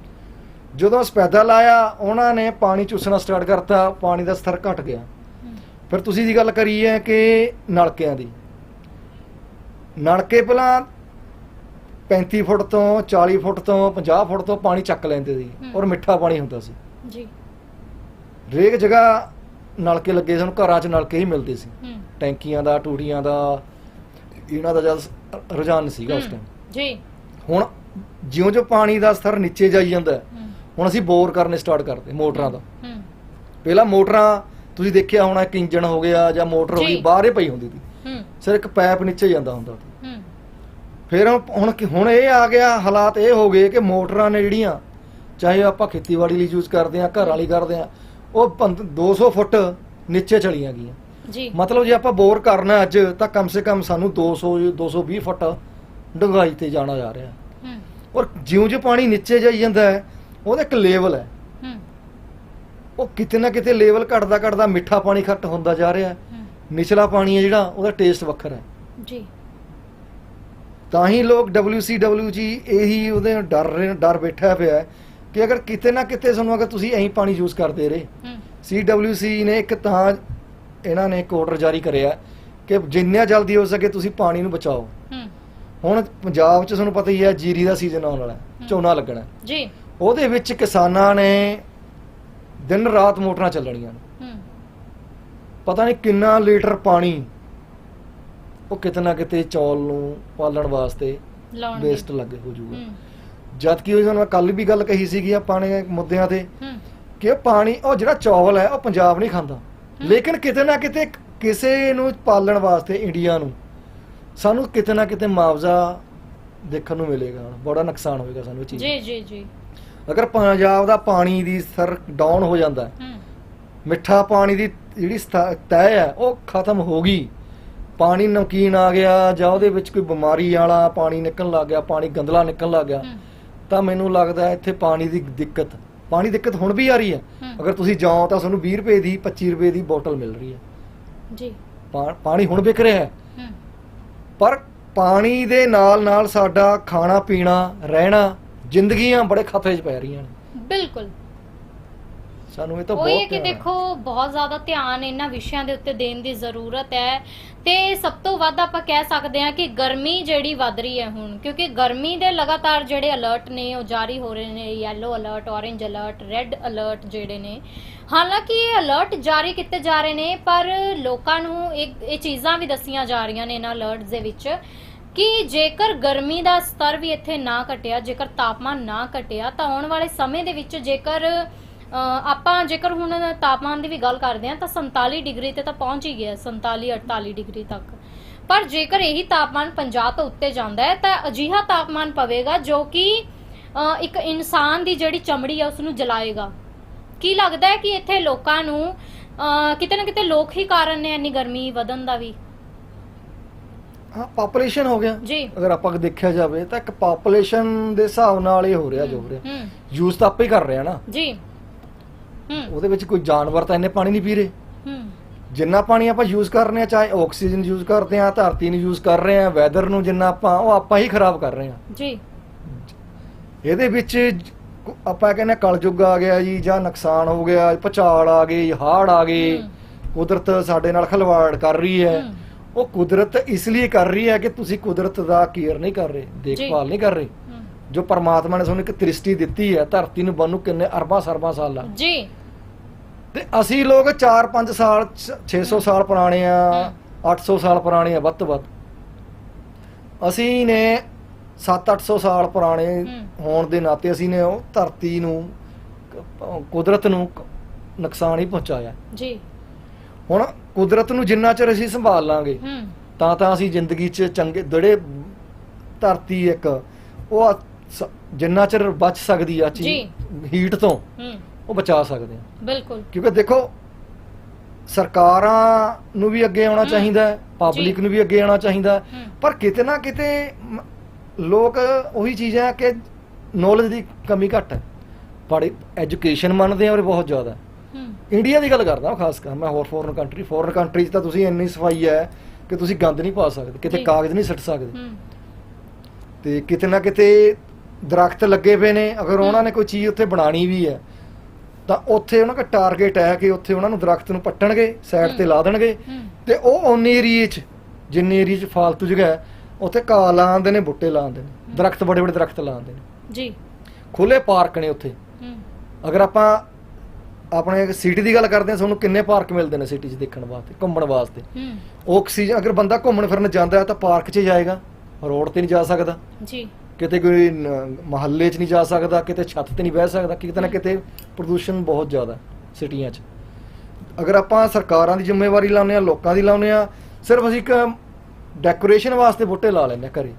ਜਦੋਂ ਸਫੈਦਾ ਲਾਇਆ ਉਹਨਾਂ ਨੇ ਪਾਣੀ ਚੂਸਣਾ ਸਟਾਰਟ ਕਰਤਾ ਪਾਣੀ ਦਾ ਸਤਰ ਘਟ ਗਿਆ। ਫਿਰ ਤੁਸੀਂ ਦੀ ਗੱਲ ਕਰੀ ਹੈ ਕਿ ਨਲਕਿਆਂ ਦੀ। ਨਲਕੇ ਪਹਿਲਾਂ 35 ਫੁੱਟ ਤੋਂ 40 ਫੁੱਟ ਤੋਂ 50 ਫੁੱਟ ਤੋਂ ਪਾਣੀ ਚੱਕ ਲੈਂਦੇ ਸੀ। ਔਰ ਮਿੱਠਾ ਪਾਣੀ ਹੁੰਦਾ ਸੀ। ਜੀ। ਹਰੇਕ ਜਗ੍ਹਾ ਨਲਕੇ ਲੱਗੇ ਸਨ ਘਰਾਂ 'ਚ ਨਲਕੇ ਹੀ ਮਿਲਦੇ ਸੀ। ਟੈਂਕੀਆਂ ਦਾ ਟੂਟੀਆਂ ਦਾ ਇਹਨਾਂ ਦਾ ਜਦ ਰੁਝਾਨ ਸੀਗਾ ਉਸ ਟਾਈਮ ਜੀ। ਹੁਣ ਜਿਉਂ-ਜਿਉਂ ਪਾਣੀ ਦਾ ਸਤਰ ਨੀਚੇ ਜਾਈ ਜਾਂਦਾ ਹੁਣ ਅਸੀਂ ਬੋਰ ਕਰਨੇ ਸਟਾਰਟ ਕਰਦੇ ਮੋਟਰਾਂ ਦਾ ਹੂੰ। ਪਹਿਲਾਂ ਮੋਟਰਾਂ ਤੁਸੀਂ ਦੇਖਿਆ ਹੋਣਾ ਇੱਕ ਇੰਜਣ ਹੋ ਗਿਆ ਜਾਂ ਮੋਟਰ ਹੋ। ਗਈ ਬਾਹਰੇ ਪਈ ਹੁੰਦੀ ਸੀ। ਹੂੰ। ਸਿਰ ਇੱਕ ਪੈਪ ਨੀਚੇ ਜਾਂਦਾ ਹੁੰਦਾ ਸੀ। ਹੂੰ। ਫਿਰ ਹੁਣ- ਹੁਣ ਇਹ ਆ ਗਿਆ ਹਾਲਾਤ ਇਹ ਹੋ ਗਏ ਕਿ ਮੋਟਰਾਂ ਨੇ ਜਿਹੜੀਆਂ ਚਾਹੇ ਆਪਾਂ ਖੇਤੀਬਾੜੀ ਲਈ ਯੂਜ਼ ਕਰਦੇ ਆ ਘਰ ਵਾਲੀ ਕਰਦੇ ਆ ਉਹ ਪੰਦ- 200 ਫੁੱਟ ਨੀਚੇ ਚਲੀਆਂ ਗਈਆਂ। ਜੀ। ਮਤਲਬ ਜੇ ਆਪਾਂ ਬੋਰ ਕਰਨਾ ਅੱਜ ਤਾਂ ਕਮ ਸੇ ਕਮ ਸਾਨੂੰ 200 220 ਫੁੱਟ ਡੂੰਘਾਈ ਤੇ ਜਾਣਾ ਜਾ ਰਿਹਾ। ਹੂੰ। ਔਰ ਜਿਉਂ-ਜਿਉਂ ਪਾਣੀ ਨੀਚੇ ਜਾਈ ਜਾਂਦਾ ਹੈ ਉਹਦਾ ਇੱਕ ਲੈਵਲ ਹੈ। ਹੂੰ। ਉਹ ਕਿਤੇ ਨਾ ਕਿਤੇ ਲੈਵਲ ਘਟਦਾ ਘਟਦਾ ਮਿੱਠਾ ਪਾਣੀ ਘੱਟ ਹੁੰਦਾ ਜਾ ਰਿਹਾ ਨਿਚਲਾ ਪਾਣੀ ਹੈ ਜਿਹੜਾ ਉਹਦਾ ਟੇਸਟ ਵੱਖਰਾ ਹੈ। ਜੀ। ਤਾਂ ਹੀ ਲੋਕ WCWG ਇਹੀ ਉਹਦੇ ਡਰ ਰਹੇ- ਡਰ ਬੈਠਾ ਪਿਆ ਹੈ ਕਿ ਅਗਰ ਕਿਤੇ ਨਾ ਕਿਤੇ ਸਾਨੂੰ ਅਗਰ ਤੁਸੀਂ ਐਂ ਪਾਣੀ ਯੂਜ਼ ਕਰਦੇ ਰਹੇ। CWC ਨੇ ਇੱਕ ਤਾਂ ਇਹਨਾਂ ਨੇ ਇੱਕ ਆਰਡਰ ਜਾਰੀ ਕਰਿਆ ਕਿ ਜਿੰਨਾ ਜਲਦੀ ਹੋ ਸਕੇ ਤੁਸੀਂ ਪਾਣੀ ਨੂੰ ਬਚਾਓ। ਹੁਣ ਪੰਜਾਬ 'ਚ ਤੁਹਾਨੂੰ ਪਤਾ ਹੀ ਹੈ ਜੀਰੀ ਦਾ ਸੀਜ਼ਨ ਆਉਣ ਵਾਲਾ। ਝੋਨਾ ਲੱਗਣਾ। ਜੀ। ਉਹਦੇ ਵਿੱਚ ਕਿਸਾਨਾਂ ਨੇ ਦਿਨ ਰਾਤ ਮੋਟਰਾਂ ਚੱਲਣੀਆਂ ਨੇ। ਹੂੰ। ਪਤਾ ਨਹੀਂ ਕਿੰਨਾ ਲੀਟਰ ਪਾਣੀ ਉਹ ਕਿਤੇ ਨਾ ਕਿਤੇ ਚੌਲ ਨੂੰ ਪਾਲਣ ਵਾਸਤੇ ਵੇਸਟ ਲੱਗੇ ਹੋ ਜਾਊਗਾ। ਹੂੰ। ਜਦ ਕਿ ਉਹਨਾਂ ਨੇ ਕੱਲ ਵੀ ਗੱਲ ਕਹੀ ਸੀਗੀ ਆਪਾਂ ਨੇ ਮੁੱਦਿਆਂ ਤੇ ਹੂੰ। ਕਿ ਉਹ ਪਾਣੀ ਉਹ ਜਿਹੜਾ ਚੌਲ ਹੈ ਉਹ ਪੰਜਾਬ ਨਹੀਂ ਖਾਂਦਾ। ਲੇਕਿਨ ਕਿਤੇ ਨਾ ਕਿਤੇ ਕਿਸੇ ਨੂੰ ਪਾਲਣ ਵਾਸਤੇ ਇੰਡੀਆ ਨੂੰ ਸਾਨੂੰ ਕਿਤੇ ਨਾ ਕਿਤੇ ਮੁਆਵਜ਼ਾ ਦੇਖਣ ਨੂੰ ਮਿਲੇਗਾ ਬੜਾ ਨੁਕਸਾਨ ਹੋਏਗਾ ਸਾਨੂੰ ਇਹ ਚੀਜ਼ ਜੀ ਜੀ ਜੀ। ਅਗਰ ਪੰਜਾਬ ਦਾ ਪਾਣੀ ਦੀ ਸਰ ਡਾਊਨ ਹੋ ਜਾਂਦਾ ਮਿੱਠਾ ਪਾਣੀ ਦੀ ਜਿਹੜੀ ਤੈਅ ਹੈ ਉਹ ਖਤਮ ਹੋ ਗਈ। ਪਾਣੀ ਨਮਕੀਨ ਆ ਗਿਆ ਜਾਂ ਉਹਦੇ ਵਿੱਚ ਕੋਈ ਬਿਮਾਰੀ ਵਾਲਾ ਪਾਣੀ ਨਿਕਲਣ ਲੱਗ ਗਿਆ ਪਾਣੀ ਗੰਦਲਾ ਨਿਕਲਣ ਲੱਗ ਗਿਆ ਤਾਂ ਮੈਨੂੰ ਲੱਗਦਾ ਇੱਥੇ ਪਾਣੀ ਦੀ ਦਿੱਕਤ ਪਾਣੀ ਦਿੱਕਤ ਹੁਣ ਵੀ ਆ ਰਹੀ ਹੈ। ਅਗਰ ਤੁਸੀਂ ਜਾਓ ਤਾਂ ਤੁਹਾਨੂੰ 20 ਰੁਪਏ ਦੀ 25 ਰੁਪਏ ਦੀ ਬੋਤਲ ਮਿਲ ਰਹੀ ਹੈ। ਜੀ। ਪਾਣੀ ਹੁਣ ਵਿਕ ਰਿਹਾ ਹੂੰ। ਪਰ ਪਾਣੀ ਦੇ ਨਾਲ ਨਾਲ ਸਾਡਾ ਖਾਣਾ ਪੀਣਾ ਰਹਿਣਾ ਜ਼ਿੰਦਗੀਆਂ ਬੜੇ ਖਤਰੇ 'ਚ ਪੈ ਰਹੀਆਂ ਨੇ। ਬਿਲਕੁਲ। ਸਾਨੂੰ ਇਹ ਤਾਂ ਉਹ ਇਹ ਬਹੁਤ ਕਿ ਧਿਆਨ ਹੈ। ਦੇਖੋ ਬਹੁਤ ਜ਼ਿਆਦਾ ਧਿਆਨ ਇਹਨਾਂ ਵਿਸ਼ਿਆਂ ਦੇ ਉੱਤੇ ਦੇਣ ਦੀ ਜ਼ਰੂਰਤ ਹੈ। ਤੇ ਸਭ ਤੋਂ ਵੱਧ ਆਪਾਂ ਕਹਿ ਸਕਦੇ ਹਾਂ ਕਿ ਗਰਮੀ ਜਿਹੜੀ ਵੱਧ ਰਹੀ ਹੈ ਹੁਣ ਕਿਉਂਕਿ ਗਰਮੀ ਦੇ ਲਗਾਤਾਰ ਜਿਹੜੇ ਅਲਰਟ ਨੇ ਉਹ ਜਾਰੀ ਹੋ ਰਹੇ ਨੇ yellow alert orange alert red alert ਜਿਹੜੇ ਨੇ। ਹਾਲਾਂਕਿ ਇਹ ਅਲਰਟ ਜਾਰੀ ਕੀਤੇ ਜਾ ਰਹੇ ਨੇ ਪਰ ਲੋਕਾਂ ਨੂੰ ਇਹ ਇਹ ਚੀਜ਼ਾਂ ਵੀ ਦੱਸੀਆਂ ਜਾ ਰਹੀਆਂ ਨੇ ਇਹਨਾਂ ਅਲਰਟਸ ਦੇ ਵਿੱਚ। ਕਿ ਜੇਕਰ ਗਰਮੀ ਦਾ ਸਤਰ ਵੀ ਇੱਥੇ ਨਾ ਘਟਿਆ, ਜੇਕਰ ਤਾਪਮਾਨ ਨਾ ਘਟਿਆ, ਤਾਂ ਆਉਣ ਵਾਲੇ ਸਮੇਂ ਦੇ ਵਿੱਚ ਜੇਕਰ ਆਪਾਂ ਜੇਕਰ ਹੁਣ ਤਾਪਮਾਨ ਦੀ ਵੀ ਗੱਲ ਕਰਦੇ ਹਾਂ, ਤਾਂ 47 ਡਿਗਰੀ ਤੇ ਤਾਂ ਪਹੁੰਚ ਹੀ ਗਿਆ 47 48 ਡਿਗਰੀ ਤੱਕ। ਪਰ ਜੇਕਰ ਇਹੀ ਤਾਪਮਾਨ 50 ਤੋਂ ਉੱਤੇ ਜਾਂਦਾ ਹੈ, ਤਾਂ ਅਜਿਹਾ ਤਾਪਮਾਨ ਪਵੇਗਾ ਜੋ ਕਿ ਇੱਕ ਇਨਸਾਨ ਦੀ ਜਿਹੜੀ ਚਮੜੀ ਹੈ ਉਸ ਨੂੰ ਜਲਾਏਗਾ। ਕੀ ਲੱਗਦਾ ਹੈ ਕਿ ਇੱਥੇ ਲੋਕਾਂ ਨੂੰ ਕਿਤੇ ਨਾ ਕਿਤੇ ਲੋਕ ਹੀ ਕਾਰਨ ਨੇ ਇੰਨੀ ਗਰਮੀ ਵਧਣ ਦਾ ਵੀ? ਹਾਂ ਪਾਪੂਲੇਸ਼ਨ ਹੋ ਗਿਆ। ਜੀ। ਅਗਰ ਆਪਾਂ ਦੇਖਿਆ ਜਾਵੇ ਤਾਂ ਇੱਕ ਪਾਪੂਲੇਸ਼ਨ ਦੇ ਹਿਸਾਬ ਨਾਲ ਇਹ ਹੋ ਰਿਹਾ ਜੋ ਹੋ ਰਿਹਾ। ਹੂੰ। ਯੂਜ਼ ਤਾਂ ਆਪੇ ਹੀ ਕਰ ਰਿਹਾ ਨਾ। ਜੀ। ਹੂੰ। ਉਹਦੇ ਵਿੱਚ ਕੋਈ ਜਾਨਵਰ ਤਾਂ ਇੰਨੇ ਪਾਣੀ ਨਹੀਂ ਪੀ ਰਹੇ। ਹੂੰ। ਜਿੰਨਾ ਪਾਣੀ ਆਪਾਂ ਯੂਜ਼ ਕਰ ਰਹੇ ਹਾਂ ਚਾਹੇ ਆਕਸੀਜਨ ਯੂਜ਼ ਕਰਦੇ ਹਾਂ ਧਰਤੀ ਨੂੰ ਯੂਜ਼ ਕਰ ਰਹੇ ਹਾਂ ਵੈਦਰ ਨੂੰ ਜਿੰਨਾ ਆਪਾਂ ਉਹ ਆਪਾਂ ਹੀ ਖਰਾਬ ਕਰ ਰਹੇ ਹਾਂ। ਜੀ। ਇਹਦੇ ਵਿੱਚ ਆਪਾਂ ਕਹਿੰਦੇ ਕਲਯੁੱਗ ਆ ਗਿਆ ਜੀ ਜਾਂ ਨੁਕਸਾਨ ਹੋ ਗਿਆ ਭੁਚਾਲ ਆ ਗਏ ਹੜ੍ਹ ਆ ਗਏ। ਕੁਦਰਤ ਸਾਡੇ ਨਾਲ ਖਿਲਵਾੜ ਕਰ ਰਹੀ ਹੂੰ। ਉਹ ਕੁਦਰਤ ਇਸ ਲਈ ਕਰ ਰਹੀ ਹੈ ਕਿ ਤੁਸੀਂ ਕੁਦਰਤ ਦਾ ਕੇਅਰ ਨਹੀਂ ਕਰ ਰਹੇ ਦੇਖਭਾਲ ਨਹੀਂ ਕਰ ਰਹੇ। ਜੋ ਪਰਮਾਤਮਾ ਨੇ ਤੁਹਾਨੂੰ ਇੱਕ ਦ੍ਰਿਸ਼ਟੀ ਦਿੱਤੀ ਹੈ ਧਰਤੀ ਨੂੰ ਬਣਨ ਨੂੰ ਕਿੰਨੇ ਅਰਬਾਂ ਸਰਬਾਂ ਸਾਲ। ਲੱਗ ਜੀ। ਤੇ ਅਸੀਂ ਲੋਕ 4-5 ਸਾਲ 600 ਸਾਲ ਪੁਰਾਣੇ ਆ 800 ਸਾਲ ਪੁਰਾਣੇ ਆ ਵੱਧ ਤੋਂ ਵੱਧ। ਅਸੀਂ ਨੇ 7-800 ਸਾਲ ਪੁਰਾਣੇ। ਹੋਣ ਦੇ ਨਾਤੇ ਅਸੀਂ ਨੇ ਉਹ ਧਰਤੀ ਨੂੰ ਕੁਦਰਤ ਨੂੰ ਨੁਕਸਾਨ ਹੀ ਪਹੁੰਚਾਇਆ। ਜੀ। ਹੁਣ ਕੁਦਰਤ ਨੂੰ ਜਿੰਨਾ ਚਿਰ ਅਸੀਂ ਸੰਭਾਲ ਲਾਂਗੇ ਹੂੰ। ਤਾਂ ਤਾਂ ਅਸੀਂ ਜ਼ਿੰਦਗੀ 'ਚ ਚੰਗੇ ਜਿਹੜੇ ਧਰਤੀ ਇੱਕ ਉਹ ਸ- ਜਿੰਨਾ ਚਿਰ ਬਚ ਸਕਦੀ ਆ ਚੀਜ਼ ਹੀਟ ਤੋਂ ਹੂੰ। ਉਹ ਬਚਾ ਸਕਦੇ ਆ। ਬਿਲਕੁਲ। ਕਿਉਂਕਿ ਦੇਖੋ ਸਰਕਾਰਾਂ ਨੂੰ ਵੀ ਅੱਗੇ ਆਉਣਾ ਹਮ, ਚਾਹੀਦਾ ਹੈ ਪਬਲਿਕ ਜੀ। ਨੂੰ ਵੀ ਅੱਗੇ ਆਉਣਾ ਚਾਹੀਦਾ ਹੈ। ਪਰ ਕਿਤੇ ਨਾ ਕਿਤੇ ਮ- ਲੋਕ ਉਹੀ ਚੀਜ਼ ਹੈ ਕਿ ਨੌਲੇਜ ਦੀ ਕਮੀ ਘੱਟ ਹੈ। ਪੜ੍ਹ ਐਜੂਕੇਸ਼ਨ ਮੰਨਦੇ ਆ ਔਰ ਬਹੁਤ ਜ਼ਿਆਦਾ। ਹੈ। ਇੰਡੀਆ ਦੀ ਗੱਲ ਕਰਦਾ ਖਾਸ ਕਰ ਮੈਂ ਹੋਰ ਫੋਰਨ ਕੰਟਰੀ ਫੋਰਨ ਕੰਟਰੀ 'ਚ ਤਾਂ ਤੁਸੀਂ ਇੰਨੀ ਸਫ਼ਾਈ ਹੈ ਕਿ ਤੁਸੀਂ ਗੰਦ ਨਹੀਂ ਪਾ ਸਕਦੇ ਕਿਤੇ। ਕਾਗਜ਼ ਨਹੀਂ ਸਿੱਟ ਸਕਦੇ। ਤੇ ਕਿਤੇ ਨਾ ਕਿਤੇ ਦਰਖਤ ਲੱਗੇ ਪਏ ਨੇ ਅਗਰ ਉਹਨਾਂ ਨੇ ਕੋਈ ਚੀਜ਼ ਉੱਥੇ ਬਣਾਣੀ ਵੀ ਹੈ ਤਾਂ ਉੱਥੇ ਉਹਨਾਂ ਦਾ ਟਾਰਗੇਟ ਹੈ ਕਿ ਉੱਥੇ ਉਹਨਾਂ ਨੂੰ ਦਰਖਤ ਨੂੰ ਪੱਟਣਗੇ ਸਾਈਡ ਤੇ। ਲਾ ਦੇਣਗੇ। ਤੇ ਉਹ ਓਨ ਏਰੀਏ 'ਚ ਜਿੰਨੇ ਏਰੀਏ 'ਚ ਫਾਲਤੂ ਜਗ੍ਹਾ ਹੈ ਉੱਥੇ ਘਾਹ ਲਾਉਂਦੇ ਨੇ ਬੁੱਟੇ ਲਾਉਂਦੇ ਨੇ। ਦਰਖਤ ਬੜੇ ਬੜੇ ਦਰਖਤ ਲਾਉਂਦੇ ਨੇ। ਜੀ। ਖੁੱਲੇ ਪਾਰਕ ਨੇ ਉੱਥੇ। ਅਗਰ ਆਪਾਂ ਆਪਣੇ ਸਿਟੀ ਦੀ ਗੱਲ ਕਰਦੇ ਹਾਂ ਤੁਹਾਨੂੰ ਕਿੰਨੇ ਪਾਰਕ ਮਿਲਦੇ ਨੇ ਸਿਟੀ 'ਚ ਦੇਖਣ ਵਾਸਤੇ ਘੁੰਮਣ ਵਾਸਤੇ। ਹੂੰ। ਆਕਸੀਜਨ ਅਗਰ ਬੰਦਾ ਘੁੰਮਣ ਫਿਰਨ ਜਾਂਦਾ ਹੈ ਤਾਂ ਪਾਰਕ 'ਚ ਜਾਏਗਾ ਰੋਡ ਤੇ ਨਹੀਂ ਜਾ ਸਕਦਾ। ਜੀ। ਕਿਤੇ ਕੋਈ ਮਹੱਲੇ 'ਚ ਨਹੀਂ ਜਾ ਸਕਦਾ ਕਿਤੇ ਛੱਤ ਤੇ ਨਹੀਂ ਬਹਿ ਸਕਦਾ ਕਿਤੇ ਨਾ ਕਿਤੇ ਪ੍ਰਦੂਸ਼ਣ ਬਹੁਤ ਜ਼ਿਆਦਾ ਸਿਟੀਆਂ 'ਚ। ਅਗਰ ਆਪਾਂ ਸਰਕਾਰਾਂ ਦੀ ਜ਼ਿੰਮੇਵਾਰੀ ਲਾਉਂਦੇ ਆ ਲੋਕਾਂ ਦੀ ਲਾਉਂਦੇ ਆ ਸਿਰਫ ਅਸੀਂ ਇੱਕ ਡੈਕੋਰੇਸ਼ਨ ਵਾਸਤੇ ਬੂਟੇ ਲਾ ਲੈਂਦੇ ਘਰੇ।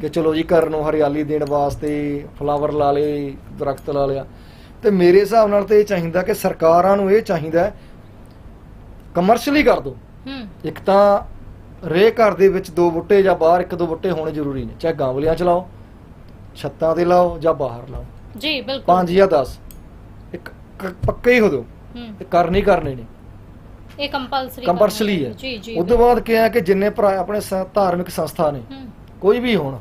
ਕਿ ਚਲੋ ਜੀ ਘਰ ਨੂੰ ਹਰਿਆਲੀ ਦੇਣ ਵਾਸਤੇ ਫਲਾਵਰ ਲਾ ਲਏ ਦਰਖਤ ਲਾ ਲਿਆ। ਤੇ ਮੇਰੇ ਹਿਸਾਬ ਨਾਲ ਤੇ ਇਹ ਚਾਹੀਦਾ ਕਿ ਸਰਕਾਰਾਂ ਨੂੰ ਇਹ ਚਾਹੀਦਾ ਕਮਰਸ਼ਲੀ ਕਰ ਦਿਓ। ਹੂੰ। ਇੱਕ ਤਾਂ ਰੇ ਘਰ ਦੇ ਵਿੱਚ ਦੋ ਬੁੱਟੇ ਜਾਂ ਬਾਹਰ ਇੱਕ ਦੋ ਬੁੱਟੇ ਹੋਣੇ ਜ਼ਰੂਰੀ ਨੇ ਚਾਹੇ ਗਾਂਵਲਿਆਂ ਚ ਲਾਓ ਛੱਤਾਂ ਤੇ ਲਾਓ ਜਾਂ ਬਾਹਰ ਲਾਓ। ਜੀ ਬਿਲਕੁਲ। ਪੰਜ ਜਾਂ 10 ਇੱਕ ਪੱਕੇ ਹੀ ਹੋ ਹੂੰ। ਇਹ ਕਰਨੀ ਕਰਨੇ ਨੇ। ਇਹ ਕੰਪਲਸਰੀ ਕੰਪਲਸਰੀ ਹੈ। ਜੀ ਜੀ ਉਸ ਤੋਂ ਬਾਅਦ ਕੀ ਹੈ ਕਿ ਜਿੰਨੇ ਭਰਾ ਆਪਣੇ ਧਾਰਮਿਕ ਸੰਸਥਾ ਨੇ ਕੋਈ ਵੀ ਹੋਣ